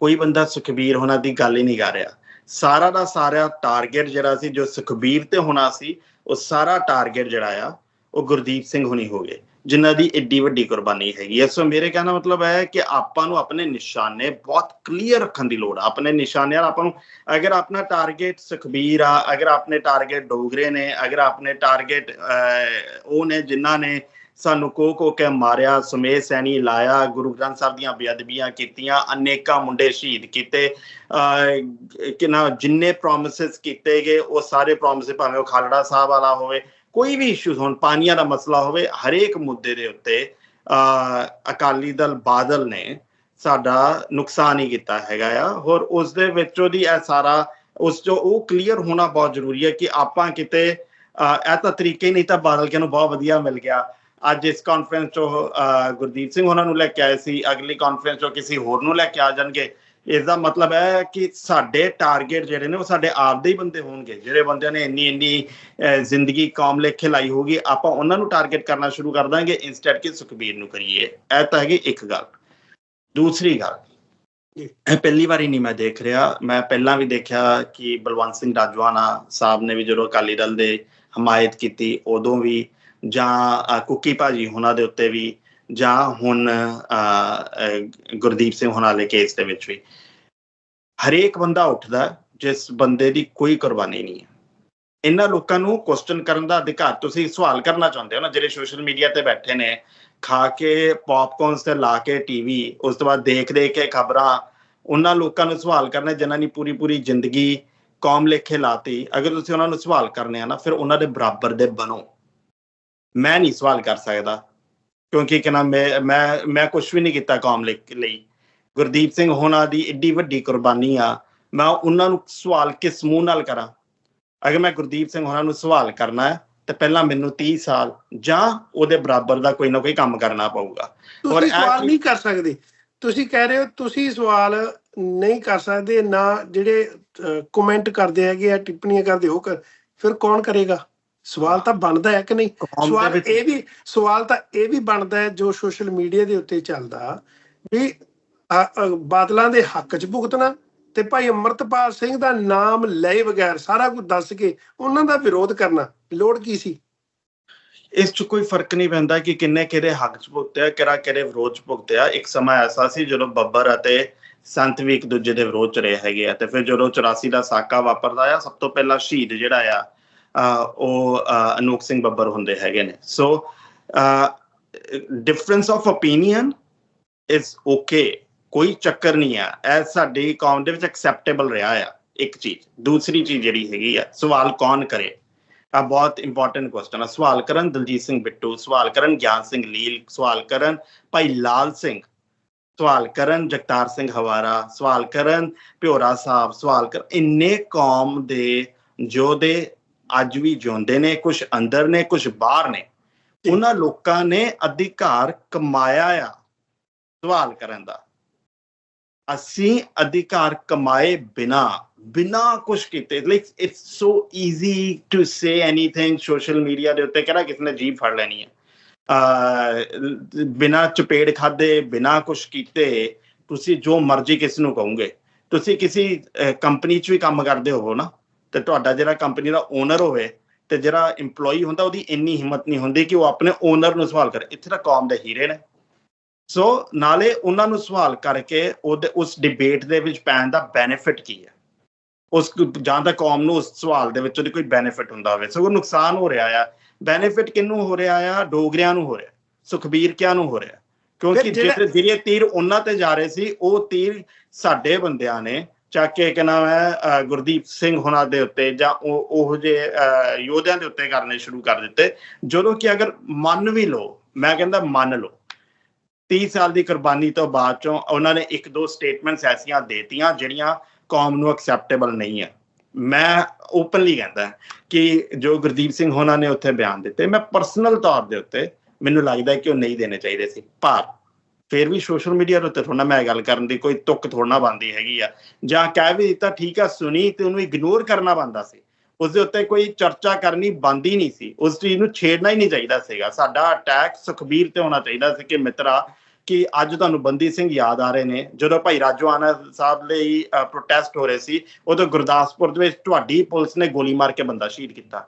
ਕੋਈ ਬੰਦਾ ਸੁਖਬੀਰ ਹੋਣਾ ਦੀ ਗੱਲ ਹੀ ਨਹੀਂ ਕਰ ਰਿਹਾ। ਸਾਰਾ ਦਾ ਸਾਰਾ ਟਾਰਗੇਟ ਜਿਹੜਾ ਸੀ, ਜੋ ਸੁਖਬੀਰ ਤੇ ਹੋਣਾ ਸੀ, ਉਹ ਸਾਰਾ ਟਾਰਗੇਟ ਜਿਹੜਾ ਆ, ਉਹ ਗੁਰਦੀਪ ਸਿੰਘ ਹੁਣੀ ਹੋ ਗਏ। ਜਿਨ੍ਹਾਂ ਦੀ ਏਡੀ ਵੱਡੀ ਕੁਰਬਾਨੀ ਹੈਗੀ ਹੈ। ਸੋ ਮੇਰੇ ਕਹਿਣ ਦਾ ਮਤਲਬ ਹੈ ਕਿ ਆਪਾਂ ਨੂੰ ਆਪਣੇ ਨਿਸ਼ਾਨੇ ਬਹੁਤ ਕਲੀਅਰ ਰੱਖਣ ਦੀ ਲੋੜ ਆ। ਆਪਣੇ ਨਿਸ਼ਾਨੇ ਆਪਾਂ ਨੂੰ ਅਗਰ ਆਪਣਾ ਟਾਰਗੇਟ ਸੁਖਬੀਰ ਆ, ਅਗਰ ਆਪਣੇ ਟਾਰਗੇਟ ਡੋਗਰੇ ਨੇ, ਅਗਰ ਆਪਣੇ ਟਾਰਗੇਟ ਉਹ ਨੇ ਜਿਨ੍ਹਾਂ ਨੇ ਸਾਨੂੰ ਕੋ ਕੋ ਕੇ ਮਾਰਿਆ ਸਮੇਤ ਸੈਣੀ ਲਾਇਆ, ਗੁਰੂ ਗ੍ਰੰਥ ਸਾਹਿਬ ਦੀਆਂ ਬੇਅਦਬੀਆਂ ਕੀਤੀਆਂ, ਅਨੇਕਾਂ ਮੁੰਡੇ ਸ਼ਹੀਦ ਕੀਤੇ ਕਿ ਨਾ ਜਿੰਨੇ ਪ੍ਰੋਮਿਸਸ ਕੀਤੇ ਗਏ, ਉਹ ਸਾਰੇ ਪ੍ਰੋਮਿਸ ਭਾਵੇਂ ਉਹ ਖਾਲੜਾ ਸਾਹਿਬ ਵਾਲਾ ਹੋਵੇ ਕੋਈ ਵੀ ਇਸ਼ੂ ਹੋਣ ਪਾਣੀਆਂ ਦਾ ਮਸਲਾ ਹੋਵੇ, ਹਰੇਕ ਮੁੱਦੇ ਦੇ ਉੱਤੇ ਅਕਾਲੀ ਦਲ ਬਾਦਲ ਨੇ ਸਾਡਾ ਨੁਕਸਾਨ ਹੀ ਕੀਤਾ ਹੈਗਾ ਆ। ਹੋਰ ਉਸ ਦੇ ਵਿੱਚ ਉਹਦੀ ਇਹ ਸਾਰਾ, ਉਸ ਜੋ ਉਹ ਕਲੀਅਰ ਹੋਣਾ ਬਹੁਤ ਜ਼ਰੂਰੀ ਹੈ ਕਿ ਆਪਾਂ ਕਿਤੇ ਇਹ ਤਾਂ ਤਰੀਕੇ ਨਹੀਂ ਤਾਂ ਬਾਦਲ ਕੇ ਨੂੰ ਬਹੁਤ ਵਧੀਆ ਮਿਲ ਗਿਆ। ਅੱਜ ਇਸ ਕਾਨਫਰੰਸ ਚੋਂ ਗੁਰਦੀਪ ਸਿੰਘ ਉਹਨਾਂ ਨੂੰ ਲੈ ਕੇ ਆਏ ਸੀ, ਅਗਲੀ ਕਾਨਫਰੰਸ ਚੋਂ ਕਿਸੇ ਹੋਰ ਨੂੰ ਲੈ ਕੇ ਆ ਜਾਣਗੇ। ਇਸ ਦਾ ਮਤਲਬ ਹੈ ਕਿ ਸਾਡੇ ਟਾਰਗੇਟ ਜਿਹੜੇ ਨੇ ਉਹ ਸਾਡੇ ਆਪ ਦੇ ਹੀ ਬੰਦੇ ਹੋਣਗੇ। ਜਿਹੜੇ ਬੰਦਿਆਂ ਨੇ ਇੰਨੀ ਇੰਨੀ ਜ਼ਿੰਦਗੀ ਕੌਮ ਲੇਖੇ ਲਾਈ ਹੋਗੀ ਆਪਾਂ ਉਹਨਾਂ ਨੂੰ ਟਾਰਗੇਟ ਕਰਨਾ ਸ਼ੁਰੂ ਕਰ ਦਾਂਗੇ ਇਨਸਟੈਡ ਕਿ ਸੁਖਬੀਰ ਨੂੰ ਕਰੀਏ। ਇਹ ਤਾਂ ਹੈਗੀ ਇੱਕ ਗੱਲ। ਦੂਸਰੀ ਗੱਲ, ਇਹ ਪਹਿਲੀ ਵਾਰੀ ਨਹੀਂ ਮੈਂ ਦੇਖ ਰਿਹਾ। ਮੈਂ ਪਹਿਲਾਂ ਵੀ ਦੇਖਿਆ ਕਿ ਬਲਵੰਤ ਸਿੰਘ ਰਾਜਵਾਨਾ ਸਾਹਿਬ ਨੇ ਵੀ ਜਦੋਂ ਅਕਾਲੀ ਦਲ ਦੇ ਹਮਾਇਤ ਕੀਤੀ, ਉਦੋਂ ਵੀ ਜਾਂ ਕੁੱਕੀ ਭਾਜੀ ਉਹਨਾਂ ਦੇ ਉੱਤੇ ਵੀ ਜਾਂ ਹੁਣ ਗੁਰਦੀਪ ਸਿੰਘ ਹੋਣਾ ਵਾਲੇ ਕੇਸ ਦੇ ਵਿੱਚ ਵੀ। ਹਰੇਕ ਬੰਦਾ ਉੱਠਦਾ, ਜਿਸ ਬੰਦੇ ਦੀ ਕੋਈ ਕੁਰਬਾਨੀ ਨਹੀਂ ਹੈ। ਇਹਨਾਂ ਲੋਕਾਂ ਨੂੰ ਕੁਐਸਚਨ ਕਰਨ ਦਾ ਅਧਿਕਾਰ ਤੁਸੀਂ ਸਵਾਲ ਕਰਨਾ ਚਾਹੁੰਦੇ ਹੋ ਨਾ, ਜਿਹੜੇ ਸੋਸ਼ਲ ਮੀਡੀਆ ਤੇ ਬੈਠੇ ਨੇ, ਖਾ ਕੇ ਪੌਪਕੌਰਨਸ ਤੇ ਲਾ ਕੇ ਟੀਵੀ ਉਸ ਤੋਂ ਬਾਅਦ ਦੇਖ ਦੇਖ ਕੇ ਖਬਰਾਂ, ਉਹਨਾਂ ਲੋਕਾਂ ਨੂੰ ਸਵਾਲ ਕਰਨੇ, ਜਿਨ੍ਹਾਂ ਨੇ ਪੂਰੀ ਪੂਰੀ ਜ਼ਿੰਦਗੀ ਕੌਮ ਲੇਖੇ ਲਾਤੀ। ਅਗਰ ਤੁਸੀਂ ਉਹਨਾਂ ਨੂੰ ਸਵਾਲ ਕਰਨੇ ਆ ਨਾ, ਫਿਰ ਉਹਨਾਂ ਦੇ ਬਰਾਬਰ ਦੇ ਬਣੋ। ਮੈਂ ਨਹੀਂ ਸਵਾਲ ਕਰ ਸਕਦਾ। ਕਿਉਂਕਿ ਕਿ ਨਾ ਮੈਂ ਮੈਂ ਮੈਂ ਕੁਝ ਵੀ ਨਹੀਂ ਕੀਤਾ ਕੌਮ ਲਈ। ਗੁਰਦੀਪ ਸਿੰਘ ਹੋਣਾ ਦੀ ਏਡੀ ਵੱਡੀ ਕੁਰਬਾਨੀ ਆ। ਮੈਂ ਉਹਨਾਂ ਨੂੰ ਸਵਾਲ ਕਿਸ ਮੂੰਹ ਨਾਲ ਕਰਾਂ? ਅਗਰ ਮੈਂ ਗੁਰਦੀਪ ਸਿੰਘ ਹੋਣਾ ਨੂੰ ਸਵਾਲ ਕਰਨਾ ਹੈ ਤੇ ਪਹਿਲਾਂ ਮੈਨੂੰ 30 ਸਾਲ ਜਾਂ ਉਹਦੇ ਬਰਾਬਰ ਦਾ ਕੋਈ ਨਾ ਕੋਈ ਕੰਮ ਕਰਨਾ ਪਊਗਾ। ਤੁਸੀਂ ਸਵਾਲ ਨਹੀਂ ਕਰ ਸਕਦੇ। ਤੁਸੀਂ ਕਹਿ ਰਹੇ ਹੋ ਤੁਸੀਂ ਸਵਾਲ ਨਹੀਂ ਕਰ ਸਕਦੇ ਨਾ ਜਿਹੜੇ ਕਮੈਂਟ ਕਰਦੇ ਹੈਗੇ ਆ ਟਿੱਪਣੀਆਂ ਕਰਦੇ ਹੋ ਕਰ ਫਿਰ ਕੌਣ ਕਰੇਗਾ? ਸਵਾਲ ਤਾਂ ਬਣਦਾ ਹੈ ਕਿ ਨਹੀਂ? ਸਵਾਲ ਇਹ ਵੀ ਸਵਾਲ ਤਾਂ ਇਹ ਵੀ ਬਣਦਾ ਹੈ ਜੋ ਸੋਸ਼ਲ ਮੀਡੀਆ ਦੇ ਉੱਤੇ ਚੱਲਦਾ ਵੀ ਬਾਦਲਾਂ ਦੇ ਹੱਕ 'ਚ ਭੁਗਤਣਾ ਤੇ ਭਾਈ ਅਮਰਤਪਾਲ ਸਿੰਘ ਦਾ ਨਾਮ ਲਏ ਬਗੈਰ ਸਾਰਾ ਕੁਝ ਦੱਸ ਕੇ ਉਹਨਾਂ ਦਾ ਵਿਰੋਧ ਕਰਨਾ ਲੋੜ ਕੀ ਸੀ? ਇਸ 'ਚ ਕੋਈ ਫ਼ਰਕ ਨਹੀਂ ਪੈਂਦਾ ਕਿ ਕਿੰਨੇ ਕਿਹਦੇ ਹੱਕ 'ਚ ਭੁਗਤਿਆ ਕਿਹੜਾ ਕਿਹਦੇ ਵਿਰੋਧ 'ਚ ਭੁਗਤਿਆ। ਇੱਕ ਸਮਾਂ ਐਸਾ ਸੀ ਜਦੋਂ ਬੱਬਰ ਅਤੇ ਸੰਤ ਵੀ ਇੱਕ ਦੂਜੇ ਦੇ ਵਿਰੋਧ 'ਚ ਰਹੇ ਹੈਗੇ ਆ ਤੇ ਫਿਰ ਜਦੋਂ 84 ਦਾ ਸਾਕਾ ਵਾਪਰਦਾ ਆ ਸਭ ਤੋਂ ਪਹਿਲਾਂ ਸ਼ਹੀਦ ਜਿਹੜਾ ਆ ਉਹ ਅਨੂਪ ਸਿੰਘ ਬੱਬਰ ਹੁੰਦੇ ਹੈਗੇ ਨੇ। So difference of opinion is okay ਕੋਈ ਚੱਕਰ ਨਹੀਂ ਆ। ਇਹ ਸਾਡੀ ਕੌਮ ਦੇ ਵਿੱਚ ਐਕਸੈਪਟੇਬਲ ਰਿਹਾ ਆ, ਇੱਕ ਚੀਜ਼। ਦੂਸਰੀ ਚੀਜ਼ ਜਿਹੜੀ ਹੈਗੀ ਆ, ਸਵਾਲ ਕੌਣ ਕਰੇ? ਆ ਬਹੁਤ ਇੰਪੋਰਟੈਂਟ ਕੁਐਸਚਨ ਆ। ਸਵਾਲ ਕਰਨ ਦਲਜੀਤ ਸਿੰਘ ਬਿੱਟੂ, ਸਵਾਲ ਕਰਨ ਗਿਆਨ ਸਿੰਘ ਲੀਲ, ਸਵਾਲ ਕਰਨ ਭਾਈ ਲਾਲ ਸਿੰਘ, ਸਵਾਲ ਕਰਨ ਜਗਤਾਰ ਸਿੰਘ ਹਵਾਰਾ, ਸਵਾਲ ਕਰਨ ਭਿਓਰਾ ਸਾਹਿਬ, ਸਵਾਲ ਕਰ। ਇੰਨੇ ਕੌਮ ਦੇ ਯੋਧੇ ਅੱਜ ਵੀ ਜਿਉਂਦੇ ਨੇ ਕੁਝ ਅੰਦਰ ਨੇ ਕੁਝ ਬਾਹਰ ਨੇ। ਉਹਨਾਂ ਲੋਕਾਂ ਨੇ ਅਧਿਕਾਰ ਕਮਾਇਆ ਆ ਸਵਾਲ ਕਰਨ ਦਾ। ਅਸੀਂ ਅਧਿਕਾਰ ਕਮਾਏ ਬਿਨਾ ਬਿਨਾ ਕੁਝ ਕੀਤੇ। Like it's so easy to say anything social media ਦੇ ਉੱਤੇ ਕਿਹੜਾ ਕਿਸ ਨੇ ਜੀਭ ਫੜ ਲੈਣੀ ਹੈ ਅ ਬਿਨਾ ਚਪੇੜ ਖਾਦੇ ਬਿਨਾ ਕੁਝ ਕੀਤੇ ਤੁਸੀਂ ਜੋ ਮਰਜ਼ੀ ਕਿਸ ਨੂੰ ਕਹੋਗੇ। ਤੁਸੀਂ ਕਿਸੇ ਕੰਪਨੀ 'ਚ ਵੀ ਕੰਮ ਕਰਦੇ ਹੋਵੋ ਨਾ। ਤੇ ਤੁਹਾਡਾ ਜਿਹੜਾ ਕੰਪਨੀ ਦਾ ਓਨਰ ਹੋਵੇ ਤੇ ਜਿਹੜਾ EMPLOYEE ਹੁੰਦਾ ਉਹਦੀ ਇੰਨੀ ਹਿੰਮਤ ਨਹੀਂ ਹੁੰਦੀ ਕਿ ਉਹ ਆਪਣੇ ਓਨਰ ਨੂੰ ਸਵਾਲ ਕਰੇ। ਇੱਥੇ ਤਾਂ ਕੌਮ ਦੇ ਹੀਰੇ ਨੇ। ਸੋ ਨਾਲੇ ਉਹਨਾਂ ਨੂੰ ਸਵਾਲ ਕਰਕੇ ਉਹਦੇ ਉਸ ਡਿਬੇਟ ਦੇ ਵਿੱਚ ਪੈਣ ਦਾ ਬੈਨੀਫਿਟ ਕੀ ਹੈ? ਉਸ ਜਾਂ ਤਾਂ ਕੌਮ ਨੂੰ ਉਸ ਸਵਾਲ ਦੇ ਵਿੱਚ ਉਹਦੀ ਕੋਈ ਬੈਨੀਫਿਟ ਹੁੰਦਾ ਹੋਵੇ। ਸੋ ਉਹ ਨੁਕਸਾਨ ਹੋ ਰਿਹਾ ਆ। ਬੈਨੀਫਿਟ ਕਿੰਨੂੰ ਹੋ ਰਿਹਾ ਆ? ਡੋਗਰਿਆਂ ਨੂੰ ਹੋ ਰਿਹਾ। ਸੁਖਬੀਰ ਕਿਆਂ ਨੂੰ ਹੋ ਰਿਹਾ? ਕਿਉਂਕਿ ਜਿਹੜੇ ਜਿਹੜੇ ਤੀਰ ਉਹਨਾਂ ਤੇ ਜਾ ਰਹੇ ਸੀ ਉਹ ਤੀਰ ਸਾਡੇ ਬੰਦਿਆਂ ਨੇ ਚੱਕ ਕੇ ਕਿ ਨਾਮ ਹੈ ਗੁਰਦੀਪ ਸਿੰਘ ਹੁਣਾਂ ਦੇ ਉੱਤੇ ਜਾਂ ਉਹ ਉਹ ਜੇ ਯੋਧਿਆਂ ਦੇ ਉੱਤੇ ਕਰਨੇ ਸ਼ੁਰੂ ਕਰ ਦਿੱਤੇ। ਜਦੋਂ ਕਿ ਅਗਰ ਮੰਨ ਵੀ ਲਓ, ਮੈਂ ਕਹਿੰਦਾ ਮੰਨ ਲਓ 30 ਸਾਲ ਦੀ ਕੁਰਬਾਨੀ ਤੋਂ ਬਾਅਦ ਚੋਂ ਉਹਨਾਂ ਨੇ ਇੱਕ ਦੋ ਸਟੇਟਮੈਂਟਸ ਐਸੀਆਂ ਦੇਤੀਆਂ ਜਿਹੜੀਆਂ ਕੌਮ ਨੂੰ ਐਕਸੈਪਟੇਬਲ ਨਹੀਂ ਹੈ ਮੈਂ ਓਪਨਲੀ ਕਹਿੰਦਾ ਕਿ ਜੋ ਗੁਰਦੀਪ ਸਿੰਘ ਹੋਣਾ ਨੇ ਉੱਥੇ ਬਿਆਨ ਦਿੱਤੇ, ਮੈਂ ਪਰਸਨਲ ਤੌਰ ਦੇ ਉੱਤੇ ਮੈਨੂੰ ਲੱਗਦਾ ਕਿ ਉਹ ਨਹੀਂ ਦੇਣੇ ਚਾਹੀਦੇ ਸੀ। ਪਰ ਫਿਰ ਵੀ ਸੋਸ਼ਲ ਮੀਡੀਆ ਦੇ ਉੱਤੇ ਥੋੜਾ ਮੈਂ ਗੱਲ ਕਰਨ ਦੀ ਕੋਈ ਤੁੱਕ ਥੋੜਾ ਬੰਦੀ ਹੈਗੀ ਆ। ਜਾਂ ਕਹਿ ਵੀ ਦਿੱਤਾ ਠੀਕ ਆ ਸੁਣੀ ਤੇ ਉਹਨੂੰ ਇਗਨੋਰ ਕਰਨਾ ਬੰਦਾ ਸੀ। ਉਸ ਦੇ ਉੱਤੇ ਕੋਈ ਚਰਚਾ ਕਰਨੀ ਬੰਦੀ ਨਹੀਂ ਸੀ। ਉਸ ਚੀਜ਼ ਨੂੰ ਛੇੜਨਾ ਹੀ ਨਹੀਂ ਚਾਹੀਦਾ ਸੀਗਾ। ਸਾਡਾ ਅਟੈਕ ਸੁਖਬੀਰ ਤੇ ਹੋਣਾ ਚਾਹੀਦਾ ਸੀ ਕਿ ਮਿੱਤਰਾ ਕਿ ਅੱਜ ਤੁਹਾਨੂੰ ਬੰਦੀ ਸਿੰਘ ਯਾਦ ਆ ਰਹੇ ਨੇ। ਜਦੋਂ ਭਾਈ ਰਾਜਵਾਨਾ ਸਾਹਿਬ ਲਈ ਪ੍ਰੋਟੈਸਟ ਹੋ ਰਹੇ ਸੀ ਉਦੋਂ ਗੁਰਦਾਸਪੁਰ ਦੇ ਵਿੱਚ ਤੁਹਾਡੀ ਪੁਲਿਸ ਨੇ ਗੋਲੀ ਮਾਰ ਕੇ ਬੰਦਾ ਸ਼ਹੀਦ ਕੀਤਾ।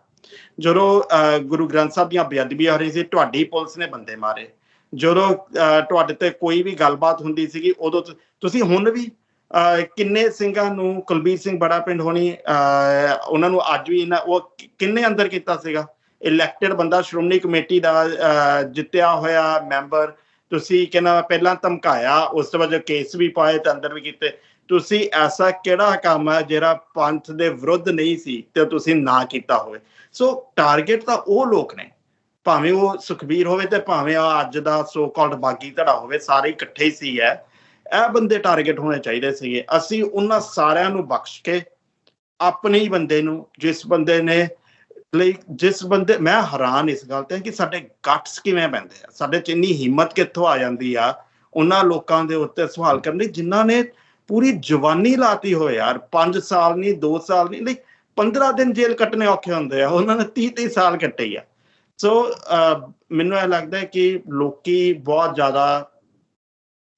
ਜਦੋਂ ਅਹ, ਗੁਰੂ ਗ੍ਰੰਥ ਸਾਹਿਬ ਦੀਆਂ ਬੇਅਦਬੀਆਂ ਹੋ ਰਹੀ ਸੀ ਤੁਹਾਡੀ ਪੁਲਿਸ ਨੇ ਬੰਦੇ ਮਾਰੇ। ਜਦੋਂ ਤੁਹਾਡੇ ਤੇ ਕੋਈ ਵੀ ਗੱਲਬਾਤ ਹੁੰਦੀ ਸੀਗੀ, ਉਦੋਂ ਤੁਸੀਂ ਹੁਣ ਵੀ ਕਿੰਨੇ ਸਿੰਘਾਂ ਨੂੰ, ਕੁਲਬੀਰ ਸਿੰਘ ਬੜਾ ਪਿੰਡ ਹੋਣੀ ਉਹਨਾਂ ਨੂੰ ਅੱਜ ਵੀ ਇਹਨਾਂ ਉਹ ਕਿੰਨੇ ਅੰਦਰ ਕੀਤਾ ਸੀਗਾ? ਇਲੈਕਟਡ ਬੰਦਾ, ਸ਼੍ਰੋਮਣੀ ਕਮੇਟੀ ਦਾ ਜਿੱਤਿਆ ਹੋਇਆ ਮੈਂਬਰ, ਤੁਸੀਂ ਕਹਿੰਦਾ ਪਹਿਲਾਂ ਧਮਕਾਇਆ, ਉਸ ਤੋਂ ਬਾਅਦ ਕੇਸ ਵੀ ਪਾਏ ਤੇ ਅੰਦਰ ਵੀ ਕੀਤੇ, ਤੁਸੀਂ ਐਸਾ ਕਿਹੜਾ ਕੰਮ ਹੈ ਜਿਹੜਾ ਪੰਥ ਦੇ ਵਿਰੁੱਧ ਨਹੀਂ ਸੀ ਤੇ ਤੁਸੀਂ ਨਾ ਕੀਤਾ ਹੋਵੇ? ਸੋ ਟਾਰਗੇਟ ਤਾਂ ਉਹ ਲੋਕ ਨੇ। ਭਾਵੇਂ ਉਹ ਸੁਖਬੀਰ ਹੋਵੇ ਤੇ ਭਾਵੇਂ ਆ ਅੱਜ ਦਾ ਸੋ ਕਾਲਡ ਬਾਗੀ ਧੜਾ ਹੋਵੇ, ਸਾਰੇ ਇਕੱਠੇ ਹੀ ਸੀ ਹੈ ਇਹ ਬੰਦੇ ਟਾਰਗੇਟ ਹੋਣੇ ਚਾਹੀਦੇ ਸੀਗੇ। ਅਸੀਂ ਉਹਨਾਂ ਸਾਰਿਆਂ ਨੂੰ ਬਖਸ਼ ਕੇ ਆਪਣੇ ਹੀ ਬੰਦੇ ਨੂੰ, ਜਿਸ ਬੰਦੇ ਨੇ ਲਈ, ਜਿਸ ਬੰਦੇ, ਮੈਂ ਹੈਰਾਨ ਇਸ ਗੱਲ ਤੇ ਕਿ ਸਾਡੇ ਗਟਸ ਕਿਵੇਂ ਪੈਂਦੇ ਆ। ਸਾਡੇ ਚ ਇੰਨੀ ਹਿੰਮਤ ਕਿੱਥੋਂ ਆ ਜਾਂਦੀ ਆ ਉਹਨਾਂ ਲੋਕਾਂ ਦੇ ਉੱਤੇ ਸਵਾਲ ਕਰਨ ਲਈ, ਜਿਨ੍ਹਾਂ ਨੇ ਪੂਰੀ ਜਵਾਨੀ ਲਾਤੀ ਹੋਏ ਯਾਰ। 5 ਸਾਲ ਨਹੀਂ 2 ਸਾਲ ਨਹੀਂ ਲਈ 15 ਦਿਨ ਜੇਲ੍ਹ ਕੱਟਣੇ ਔਖੇ ਹੁੰਦੇ ਆ। ਉਹਨਾਂ ਨੇ 30 30 ਸਾਲ ਕੱਟੇ ਆ। ਸੋ ਮੈਨੂੰ ਇਹ ਲੱਗਦਾ ਹੈ ਕਿ ਲੋਕੀ ਬਹੁਤ ਜ਼ਿਆਦਾ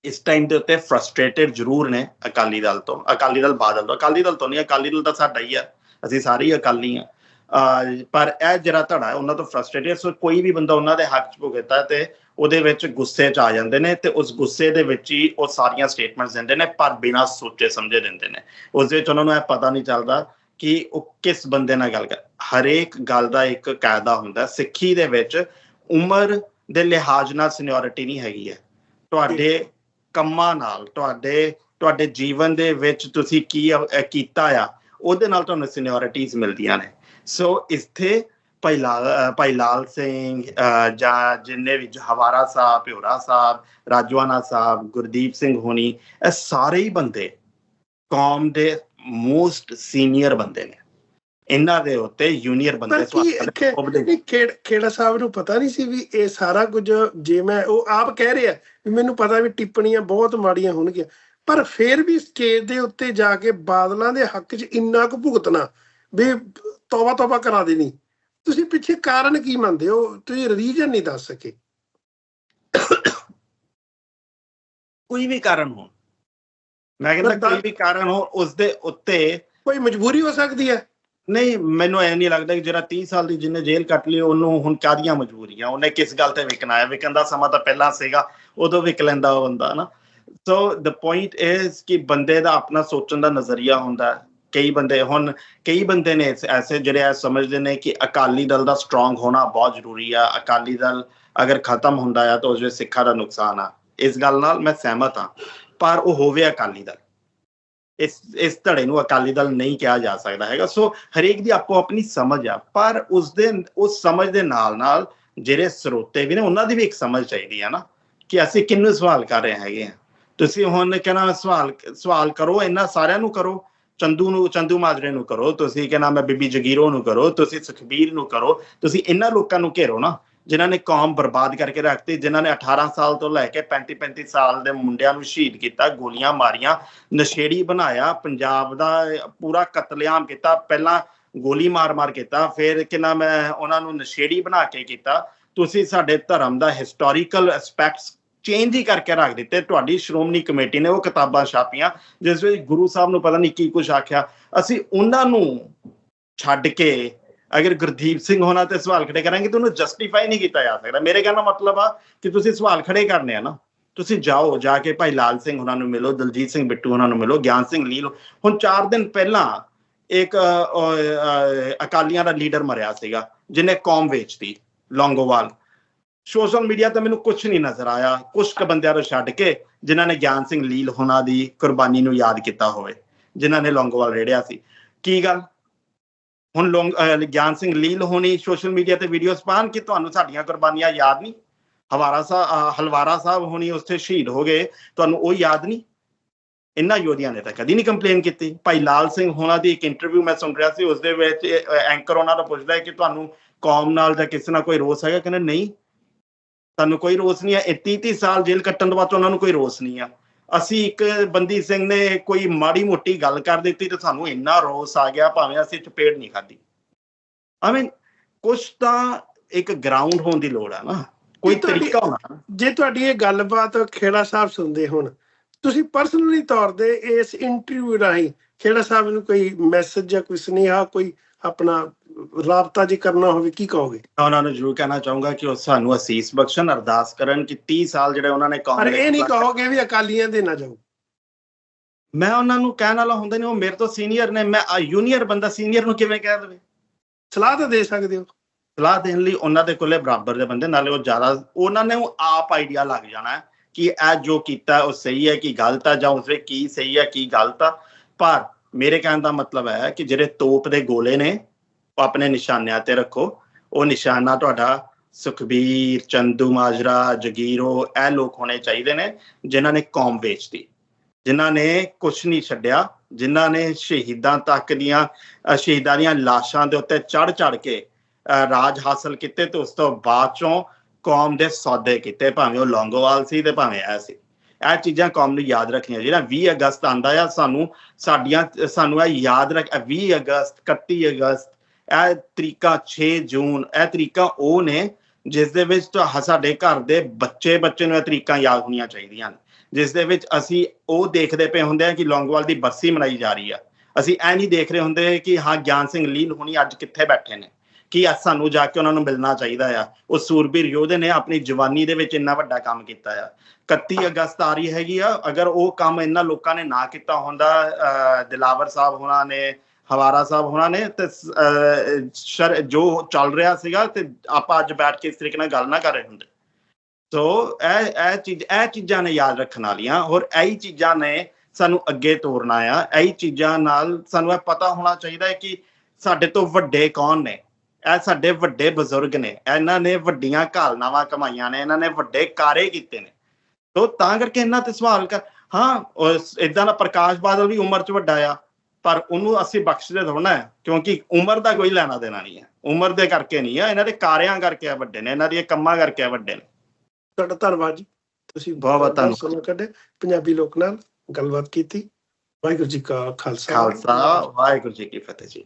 ਇਸ ਟਾਈਮ ਦੇ ਉੱਤੇ ਫਰਸਟ੍ਰੇਟਡ ਜ਼ਰੂਰ ਨੇ ਅਕਾਲੀ ਦਲ ਤੋਂ, ਅਕਾਲੀ ਦਲ ਬਾਦਲ ਤੋਂ। ਅਕਾਲੀ ਦਲ ਤੋਂ ਨਹੀਂ, ਅਕਾਲੀ ਦਲ ਤਾਂ ਸਾਡਾ ਹੀ ਆ। ਅਸੀਂ ਸਾਰੇ ਹੀ ਅਕਾਲੀ ਆ। ਪਰ ਇਹ ਜਿਹੜਾ ਧੜਾ ਉਹਨਾਂ ਤੋਂ ਫਰਸਟ੍ਰੇਟਡ ਸੋ ਕੋਈ ਵੀ ਬੰਦਾ ਉਹਨਾਂ ਦੇ ਹੱਕ 'ਚ ਭੁਗਤਾ ਤੇ ਉਹਦੇ ਵਿੱਚ ਗੁੱਸੇ 'ਚ ਆ ਜਾਂਦੇ ਨੇ ਤੇ ਉਸ ਗੁੱਸੇ ਦੇ ਵਿੱਚ ਹੀ ਉਹ ਸਾਰੀਆਂ ਸਟੇਟਮੈਂਟਸ ਦਿੰਦੇ ਨੇ ਪਰ ਬਿਨਾਂ ਸੋਚੇ ਸਮਝੇ ਦਿੰਦੇ ਨੇ। ਉਸ ਵਿੱਚ ਉਹਨਾਂ ਨੂੰ ਇਹ ਪਤਾ ਨਹੀਂ ਚੱਲਦਾ ਕਿ ਉਹ ਕਿਸ ਬੰਦੇ ਨਾਲ ਗੱਲ ਕਰ, ਹਰੇਕ ਗੱਲ ਦਾ ਇੱਕ ਕਾਇਦਾ ਹੁੰਦਾ, ਸਿੱਖੀ ਦੇ ਵਿੱਚ ਉਮਰ ਦੇ ਲਿਹਾਜ਼ ਨਾਲ ਸੀਨੀਅਰਿਟੀ ਨਹੀਂ ਹੈਗੀ ਹੈ। ਤੁਹਾਡੇ ਕੰਮਾਂ ਨਾਲ, ਤੁਹਾਡੇ ਤੁਹਾਡੇ ਜੀਵਨ ਦੇ ਵਿੱਚ ਤੁਸੀਂ ਕੀ ਕੀਤਾ ਆ, ਉਹਦੇ ਨਾਲ ਤੁਹਾਨੂੰ ਸੀਨੀਅਰਿਟੀਜ਼ ਮਿਲਦੀਆਂ ਨੇ। ਸੋ ਇੱਥੇ ਭਾਈ ਲਾਲ ਭਾਈ ਲਾਲ ਸਿੰਘ ਜਾਂ ਜਿੰਨੇ ਵੀ ਹਵਾਰਾ ਸਾਹਿਬ ਪਿਉਰਾ ਸਾਹਿਬ ਰਾਜਵਾਨਾ ਸਾਹਿਬ, ਗੁਰਦੀਪ ਸਿੰਘ ਹੋਣੀ, ਇਹ ਸਾਰੇ ਹੀ ਬੰਦੇ ਕੌਮ ਦੇ ਮੋਸਟ ਸੀਨੀਅਰ ਬੰਦੇ ਨੇ। ਇਹਨਾਂ ਦੇ ਉੱਤੇ ਜੂਨੀਅਰ ਬੰਦੇ ਸਵਾਲ ਖੇੜ ਸਾਹਿਬ ਨੂੰ ਪਤਾ ਨਹੀਂ ਸੀ ਵੀ ਇਹ ਸਾਰਾ ਕੁਝ ਜੇ ਮੈਂ ਉਹ ਆਪ ਕਹਿ ਰਿਹਾ ਵੀ ਮੈਨੂੰ ਪਤਾ ਵੀ ਟਿੱਪਣੀਆਂ ਬਹੁਤ ਮਾੜੀਆਂ ਹੋਣਗੀਆਂ। ਪਰ ਫਿਰ ਵੀ ਸਟੇਜ ਦੇ ਉੱਤੇ ਜਾ ਕੇ ਬਾਦਲਾਂ ਦੇ ਹੱਕ 'ਚ ਇੰਨਾ ਕੁ ਭੁਗਤਣਾ ਵੀ ਤੌਬਾ ਤੌਬਾ ਕਰਾ ਦੇਣੀ। ਤੁਸੀਂ ਪਿੱਛੇ ਕਾਰਨ ਕੀ ਮੰਨਦੇ ਹੋ? ਤੁਸੀਂ ਰੀਜਨ ਨਹੀਂ ਦੱਸ ਸਕੇ। ਕੋਈ ਵੀ ਕਾਰਨ ਹੋ ਮੈਂ ਕਹਿੰਦਾ ਕੋਈ ਵੀ ਕਾਰਨ ਹੋ ਉਸ ਦੇ ਉੱਤੇ ਕੋਈ ਮਜਬੂਰੀ ਹੋ ਸਕਦੀ ਹੈ? ਨਹੀਂ ਮੈਨੂੰ ਐ ਨਹੀਂ ਲੱਗਦਾ ਕਿ ਜਿਹੜਾ 30 ਸਾਲ ਦੀ ਜਿਹਨੇ ਜੇਲ੍ਹ ਕੱਟ ਲਈ ਉਹਨੂੰ ਹੁਣ ਕਾਦੀਆਂ ਮਜਬੂਰੀਆਂ? ਉਹਨੇ ਕਿਸ ਗੱਲ ਤੇ ਵਿਕਣਾ ਹੈ? ਵਿਕਣ ਦਾ ਸਮਾਂ ਤਾਂ ਪਹਿਲਾਂ ਸੀਗਾ ਉਦੋਂ ਵਿਕ ਲੈਂਦਾ ਉਹ ਬੰਦਾ ਨਾ ਸੋ ਦ ਪੁਆਇੰਟ ਇਜ਼ ਕਿ ਬੰਦੇ ਦਾ ਆਪਣਾ ਸੋਚਣ ਦਾ ਨਜ਼ਰੀਆ ਹੁੰਦਾ। ਕਈ ਬੰਦੇ ਹੁਣ ਕਈ ਬੰਦੇ ਨੇ ਐਸ- ਐਸੇ ਜਿਹੜੇ ਐ ਸਮਝਦੇ ਨੇ ਕਿ ਅਕਾਲੀ ਦਲ ਦਾ ਸਟਰੋਂਗ ਹੋਣਾ ਬਹੁਤ ਜ਼ਰੂਰੀ ਆ। ਅਕਾਲੀ ਦਲ ਅਗਰ ਖਤਮ ਹੁੰਦਾ ਆ ਤਾਂ ਉਸ ਵਿੱਚ ਸਿੱਖਾਂ ਦਾ ਨੁਕਸਾਨ ਆ। ਇਸ ਗੱਲ ਨਾਲ ਮੈਂ ਸਹਿਮਤ ਹਾਂ। ਪਰ ਉਹ ਹੋਵੇ ਅਕਾਲੀ ਦਲ। ਇਸ ਇਸ ਧੜੇ ਨੂੰ ਅਕਾਲੀ ਦਲ ਨਹੀਂ ਕਿਹਾ ਜਾ ਸਕਦਾ ਹੈਗਾ। ਸੋ ਹਰੇਕ ਦੀ ਆਪੋ ਆਪਣੀ ਸਮਝ ਆ, ਪਰ ਉਸ ਦੇ, ਉਸ ਸਮਝ ਦੇ ਨਾਲ ਨਾਲ ਜਿਹੜੇ ਸਰੋਤੇ ਵੀ ਨੇ, ਉਹਨਾਂ ਦੀ ਵੀ ਇੱਕ ਸਮਝ ਚਾਹੀਦੀ ਹੈ ਨਾ, ਕਿ ਅਸੀਂ ਕਿੰਨੂੰ ਸਵਾਲ ਕਰ ਰਹੇ ਹੈਗੇ ਆ। ਤੁਸੀਂ ਹੁਣ ਕਹਿੰਦਾ ਸਵਾਲ ਸਵਾਲ ਕਰੋ, ਇਹਨਾਂ ਸਾਰਿਆਂ ਨੂੰ ਕਰੋ, ਚੰਦੂ ਨੂੰ, ਚੰਦੂ ਮਾਜਰੇ ਨੂੰ ਕਰੋ, ਤੁਸੀਂ ਕਹਿੰਦਾ ਮੈਂ ਬੀਬੀ ਜਗੀਰੋ ਨੂੰ ਕਰੋ, ਤੁਸੀਂ ਸੁਖਬੀਰ ਨੂੰ ਕਰੋ, ਤੁਸੀਂ ਇਹਨਾਂ ਲੋਕਾਂ ਨੂੰ ਘੇਰੋ ਨਾ। ਜਿਨ੍ਹਾਂ ਨੇ ਕੌਮ ਬਰਬਾਦ ਕਰਕੇ ਰੱਖਤੀ, ਜਿਨ੍ਹਾਂ ਨੇ 18 ਸਾਲ ਤੋਂ ਲੈ ਕੇ 35 35 ਸਾਲ ਦੇ ਮੁੰਡਿਆਂ ਨੂੰ ਸ਼ਹੀਦ ਕੀਤਾ, ਗੋਲੀਆਂ ਮਾਰੀਆਂ, ਨਸ਼ੇੜੀ ਬਣਾਇਆ, ਪੰਜਾਬ ਦਾ ਪੂਰਾ ਕਤਲੇਆਮ ਕੀਤਾ, ਪਹਿਲਾਂ ਗੋਲੀ ਮਾਰ-ਮਾਰ ਕੀਤਾ, ਫਿਰ ਕਿੰਨਾ ਮੈਂ ਉਹਨਾਂ ਨੂੰ ਨਸ਼ੇੜੀ ਬਣਾ ਕੇ ਕੀਤਾ। ਤੁਸੀਂ ਸਾਡੇ ਧਰਮ ਦਾ ਹਿਸਟੋਰੀਕਲ ਐਸਪੈਕਟਸ ਚੇਂਜ ਹੀ ਕਰਕੇ ਰੱਖ ਦਿੱਤੇ। ਤੁਹਾਡੀ ਸ਼੍ਰੋਮਣੀ ਕਮੇਟੀ ਨੇ ਉਹ ਕਿਤਾਬਾਂ ਛਾਪੀਆਂ, ਜਿਸ ਵਿੱਚ ਗੁਰੂ ਸਾਹਿਬ ਨੂੰ ਪਤਾ ਨਹੀਂ ਕੀ ਕੁਝ ਆਖਿਆ। ਅਸੀਂ ਉਹਨਾਂ ਨੂੰ ਛੱਡ ਕੇ ਅਗਰ ਗੁਰਦੀਪ ਸਿੰਘ ਹੋਣਾ ਤੇ ਸਵਾਲ ਖੜੇ ਕਰਾਂਗੇ ਤਾਂ ਉਹਨੂੰ ਜਸਟੀਫਾਈ ਨਹੀਂ ਕੀਤਾ ਜਾ ਸਕਦਾ। ਮੇਰੇ ਕਹਿਣ ਦਾ ਮਤਲਬ ਆ ਕਿ ਤੁਸੀਂ ਸਵਾਲ ਖੜੇ ਕਰਨੇ ਆ ਨਾ, ਤੁਸੀਂ ਜਾਓ, ਜਾ ਕੇ ਭਾਈ ਲਾਲ ਸਿੰਘ ਉਹਨਾਂ ਨੂੰ ਮਿਲੋ, ਦਲਜੀਤ ਸਿੰਘ ਬਿੱਟੂ ਉਹਨਾਂ ਨੂੰ ਮਿਲੋ, ਗਿਆਨ ਸਿੰਘ ਲੀਲ ਹੁਣ 4 ਦਿਨ ਪਹਿਲਾਂ ਇੱਕ ਅਕਾਲੀਆਂ ਦਾ ਲੀਡਰ ਮਰਿਆ ਸੀਗਾ, ਜਿਹਨੇ ਕੌਮ ਵੇਚਤੀ, ਲੌਂਗੋਵਾਲ। ਸੋਸ਼ਲ ਮੀਡੀਆ ਤੇ ਮੈਨੂੰ ਕੁਝ ਨਹੀਂ ਨਜ਼ਰ ਆਇਆ ਕੁਝ ਕ ਬੰਦਿਆਂ ਨੂੰ ਛੱਡ ਕੇ ਜਿਨ੍ਹਾਂ ਨੇ ਗਿਆਨ ਸਿੰਘ ਲੀਲ ਹੋਣਾ ਦੀ ਕੁਰਬਾਨੀ ਨੂੰ ਯਾਦ ਕੀਤਾ ਹੋਵੇ, ਜਿਨ੍ਹਾਂ ਨੇ ਲੌਂਗੋਵਾਲ ਰੇੜਿਆ ਸੀ। ਕੀ ਗੱਲ? ਹੁਣ ਲੌਂਗ ਗਿਆਨ ਸਿੰਘ ਲੀਲ ਹੋਣੀ ਸੋਸ਼ਲ ਮੀਡੀਆ ਤੇ ਵੀਡੀਓਜ਼ ਪਾਣ ਕਿ ਤੁਹਾਨੂੰ ਸਾਡੀਆਂ ਕੁਰਬਾਨੀਆਂ ਯਾਦ ਨਹੀਂ? ਹਵਾਰਾ ਸਾਹਿਬ ਹਲਵਾਰਾ ਸਾਹਿਬ ਹੋਣੀ ਉੱਥੇ ਸ਼ਹੀਦ ਹੋ ਗਏ, ਤੁਹਾਨੂੰ ਉਹ ਯਾਦ ਨਹੀਂ? ਇਹਨਾਂ ਯੋਧਿਆਂ ਨੇ ਤਾਂ ਕਦੀ ਨਹੀਂ ਕੰਪਲੇਨ ਕੀਤੀ। ਭਾਈ ਲਾਲ ਸਿੰਘ ਹੋਣਾ ਦੀ ਇੱਕ ਇੰਟਰਵਿਊ ਮੈਂ ਸੁਣ ਰਿਹਾ ਸੀ ਉਸ ਦੇ ਵਿੱਚ ਐਂਕਰ ਉਹਨਾਂ ਦਾ ਪੁੱਛਦਾ ਹੈ ਕਿ ਤੁਹਾਨੂੰ ਕੌਮ ਨਾਲ ਜਾਂ ਕਿਸੇ ਨਾਲ ਕੋਈ ਰੋਸ ਹੈਗਾ? ਕਹਿੰਦੇ ਨਹੀਂ। ਤੁਹਾਨੂੰ ਕੋਈ ਰੋਸ ਨਹੀਂ ਹੈ। ਇਹ 30 30 ਸਾਲ ਜੇਲ੍ਹ ਕੱਟਣ ਤੋਂ ਬਾਅਦ ਉਹਨਾਂ ਨੂੰ ਕੋਈ ਰੋਸ ਨਹੀਂ ਆ। ਅਸੀਂ ਇੱਕ ਬੰਦੀ ਸਿੰਘ ਨੇ ਕੋਈ ਮਾੜੀ ਮੋਟੀ ਗੱਲ ਕਰ ਦਿੱਤੀ ਤੇ ਸਾਨੂੰ ਇੰਨਾ ਰੋਸ ਆ ਗਿਆ ਭਾਵੇਂ ਅਸੀਂ ਚਪੇੜ ਨਹੀਂ ਖਾਦੀ ਆਈ ਮੀਨ ਕੁਛ ਤਾਂ ਇੱਕ ਗਰਾਊਂਡ ਹੋਣ ਦੀ ਲੋੜ ਆ ਨਾ ਕੋਈ ਤਰੀਕਾ ਹੋਣਾ। ਜੇ ਤੁਹਾਡੀ ਇਹ ਗੱਲਬਾਤ ਖੇੜਾ ਸਾਹਿਬ ਸੁਣਦੇ ਹੁਣ ਤੁਸੀਂ ਪਰਸਨਲੀ ਤੌਰ ਤੇ ਇਸ ਇੰਟਰਵਿਊ ਰਾਹੀਂ ਖੇੜਾ ਸਾਹਿਬ ਨੂੰ ਕੋਈ ਮੈਸੇਜ ਜਾਂ ਕੋਈ ਸੁਨੇਹਾ ਕੋਈ ਆਪਣਾ ਰਾਬਤਾ ਜੇ ਕਰਨਾ ਹੋਵੇ ਕੀ ਕਹੋਗੇ? ਉਹਨਾਂ ਨੂੰ ਜ਼ਰੂਰ ਕਹਿਣਾ ਚਾਹੂੰਗਾ ਕਿ ਉਹ ਸਾਨੂੰ ਅਸੀਸ ਬਖਸ਼ਣ ਅਰਦਾਸ ਕਰਨ ਕਿ 30 ਸਾਲ ਜਿਹੜੇ ਉਹਨਾਂ ਨੇ ਪਰ ਕਾਂਗਰਸ ਇਹ ਨਹੀਂ ਕਹੋਗੇ ਵੀ ਅਕਾਲੀਆਂ ਦੇ ਨਾ ਜਾਓ। ਮੈਂ ਉਹਨਾਂ ਨੂੰ ਕਹਿਣ ਵਾਲਾ ਹੁੰਦਾ ਨਹੀਂ ਉਹ ਮੇਰੇ ਤੋਂ ਸੀਨੀਅਰ ਨੇ ਮੈਂ ਜੂਨੀਅਰ ਬੰਦਾ ਸੀਨੀਅਰ ਨੂੰ ਕਿਵੇਂ ਕਹਿ ਦੇਵੇ? ਸਲਾਹ ਤਾਂ ਦੇ ਸਕਦੇ ਹੋ। ਸਲਾਹ ਦੇਣ ਲਈ ਉਹਨਾਂ ਦੇ ਕੋਲੇ ਬਰਾਬਰ ਦੇ ਬੰਦੇ ਨਾਲੇ ਉਹ ਜ਼ਿਆਦਾ ਉਹਨਾਂ ਨੇ ਉਹ ਆਪ ਆਈਡੀਆ ਲੱਗ ਜਾਣਾ ਹੈ ਕਿ ਇਹ ਜੋ ਕੀਤਾ ਉਹ ਸਹੀ ਹੈ ਕਿ ਗਲਤ ਹੈ ਜਾਂ ਉਸ ਵਿੱਚ ਕੀ ਸਹੀ ਹੈ ਕੀ ਗਲਤ ਆ। ਪਰ ਮੇਰੇ ਕਹਿਣ ਦਾ ਮਤਲਬ ਹੈ ਕਿ ਜਿਹੜੇ ਤੋਪ ਦੇ ਗੋਲੇ ਨੇ ਉਹ ਆਪਣੇ ਨਿਸ਼ਾਨਿਆਂ ਤੇ ਰੱਖੋ। ਉਹ ਨਿਸ਼ਾਨਾ ਤੁਹਾਡਾ ਸੁਖਬੀਰ ਚੰਦੂ ਮਾਜਰਾ ਜਗੀਰੋ ਇਹ ਲੋਕ ਹੋਣੇ ਚਾਹੀਦੇ ਨੇ ਜਿਨ੍ਹਾਂ ਨੇ ਕੌਮ ਵੇਚਤੀ। ਜਿਨ੍ਹਾਂ ਨੇ ਕੁਝ ਨਹੀਂ ਛੱਡਿਆ ਜਿਨ੍ਹਾਂ ਨੇ ਸ਼ਹੀਦਾਂ ਤੱਕ ਦੀਆਂ ਸ਼ਹੀਦਾਂ ਦੀਆਂ ਲਾਸ਼ਾਂ ਦੇ ਉੱਤੇ ਚੜ ਚੜ ਕੇ ਅ, ਰਾਜ ਹਾਸਲ ਕੀਤੇ ਤੇ ਉਸ ਤੋਂ ਬਾਅਦ ਚੋਂ ਕੌਮ ਦੇ ਸੌਦੇ ਕੀਤੇ ਭਾਵੇਂ ਉਹ ਲੌਂਗੋਵਾਲ ਸੀ ਤੇ ਭਾਵੇਂ ਇਹ ਸੀ। ਇਹ ਚੀਜ਼ਾਂ ਕੌਮ ਯਾਦ ਰੱਖਣੀਆਂ। ਜਿਹੜਾ 20 ਅਗਸਤ ਆਂਦਾ ਆ, ਸਾਨੂੰ ਸਾਡੀਆਂ, ਸਾਨੂੰ ਇਹ ਯਾਦ ਰੱਖ, ਇਹ 20 ਅਗਸਤ 31 ਅਗਸਤ, ਇਹ ਤਰੀਕਾ 6 ਜੂਨ, ਇਹ ਤਰੀਕਾ ਉਹ ਨੇ ਜਿਸ ਦੇ ਵਿੱਚ ਸਾਡੇ ਘਰ ਦੇ ਬੱਚੇ ਬੱਚੇ ਨੂੰ ਇਹ ਤਰੀਕਾਂ ਯਾਦ ਹੋਣੀਆਂ ਚਾਹੀਦੀਆਂ ਨੇ। ਜਿਸ ਦੇ ਵਿੱਚ ਅਸੀਂ ਉਹ ਦੇਖਦੇ ਪਏ ਹੁੰਦੇ ਆ ਕਿ ਲੌਂਗਵਾਲ ਦੀ ਬਰਸੀ ਮਨਾਈ ਜਾ ਰਹੀ ਆ। ਅਸੀਂ ਇਹ ਨਹੀਂ ਦੇਖ ਰਹੇ ਹੁੰਦੇ ਕਿ ਹਾਂ, ਗਿਆਨ ਸਿੰਘ ਲੀਲ ਹੁਣੀ ਅੱਜ ਕਿੱਥੇ ਬੈਠੇ ਨੇ। ਕਿ ਸਾਨੂੰ ਜਾ ਕੇ ਉਹਨਾਂ ਨੂੰ ਮਿਲਣਾ ਚਾਹੀਦਾ ਆ। ਉਹ ਸੂਰਬੀਰ ਯੋਧੇ ਨੇ ਆਪਣੀ ਜਵਾਨੀ ਦੇ ਵਿੱਚ ਇੰਨਾ ਵੱਡਾ ਕੰਮ ਕੀਤਾ ਆ। 31 ਅਗਸਤ ਆ ਰਹੀ ਹੈਗੀ ਆ। ਅਗਰ ਉਹ ਕੰਮ ਇਹਨਾਂ ਲੋਕਾਂ ਨੇ ਨਾ ਕੀਤਾ ਹੁੰਦਾ ਅਹ, ਦਿਲਾਵਰ ਸਾਹਿਬ ਹੋਣਾ ਨੇ ਹਵਾਰਾ ਸਾਹਿਬ ਹੋਣਾ ਨੇ ਤੇ ਜੋ ਚੱਲ ਰਿਹਾ ਸੀਗਾ ਤੇ ਆਪਾਂ ਅੱਜ ਬੈਠ ਕੇ ਇਸ ਤਰੀਕੇ ਨਾਲ ਗੱਲ ਨਾ ਕਰ ਰਹੇ ਹੁੰਦੇ। ਸੋ ਇਹ ਇਹ ਚੀਜ਼ ਇਹ ਚੀਜ਼ਾਂ ਨੇ ਯਾਦ ਰੱਖਣ ਵਾਲੀਆਂ। ਔਰ ਇਹੀ ਚੀਜ਼ਾਂ ਨੇ ਸਾਨੂੰ ਅੱਗੇ ਤੋਰਨਾ ਆ। ਇਹੀ ਚੀਜ਼ਾਂ ਨਾਲ ਸਾਨੂੰ ਇਹ ਪਤਾ ਹੋਣਾ ਚਾਹੀਦਾ ਹੈ ਕਿ ਸਾਡੇ ਤੋਂ ਵੱਡੇ ਕੌਣ ਨੇ। ਇਹ ਸਾਡੇ ਵੱਡੇ ਬਜ਼ੁਰਗ ਨੇ ਇਹਨਾਂ ਨੇ ਵੱਡੀਆਂ ਘਾਲਨਾਵਾਂ ਕਮਾਈਆਂ ਨੇ ਇਹਨਾਂ ਨੇ ਵੱਡੇ ਕਾਰੇ ਕੀਤੇ ਨੇ। ਤੋ ਤਾਂ ਕਰਕੇ ਇਹਨਾਂ ਤੇ ਸਵਾਲ ਕਰ ਹਾਂ ਇਦਾਂ ਦਾ ਪ੍ਰਕਾਸ਼ ਬਾਦਲ ਵੀ ਉਮਰ 'ਚ ਵੱਡਾ ਆ ਪਰ ਉਹਨੂੰ ਅਸੀਂ ਬਖਸ਼ਦੇ ਥੋੜਨਾ ਹੈ ਕਿਉਂਕਿ ਉਮਰ ਦਾ ਕੋਈ ਲੈਣਾ ਦੇਣਾ ਨਹੀਂ ਹੈ। ਉਮਰ ਦੇ ਕਰਕੇ ਨਹੀਂ ਆ ਇਹਨਾਂ ਦੇ ਕਾਰਿਆਂ ਕਰਕੇ ਆ ਵੱਡੇ ਨੇ ਇਹਨਾਂ ਦੇ ਕੰਮਾਂ ਕਰਕੇ ਆ ਵੱਡੇ ਨੇ। ਤੁਹਾਡਾ ਧੰਨਵਾਦ ਜੀ। ਤੁਸੀਂ ਬਹੁਤ ਬਹੁਤ ਧੰਨਵਾਦ। ਕੱਢੇ ਪੰਜਾਬੀ ਲੋਕ ਨਾਲ ਗੱਲਬਾਤ ਕੀਤੀ। ਵਾਹਿਗੁਰੂ ਜੀ ਕਾ ਖਾਲਸਾ। ਖਾਲਸਾ ਵਾਹਿਗੁਰੂ ਜੀ ਕੀ ਫਤਿਹ ਜੀ।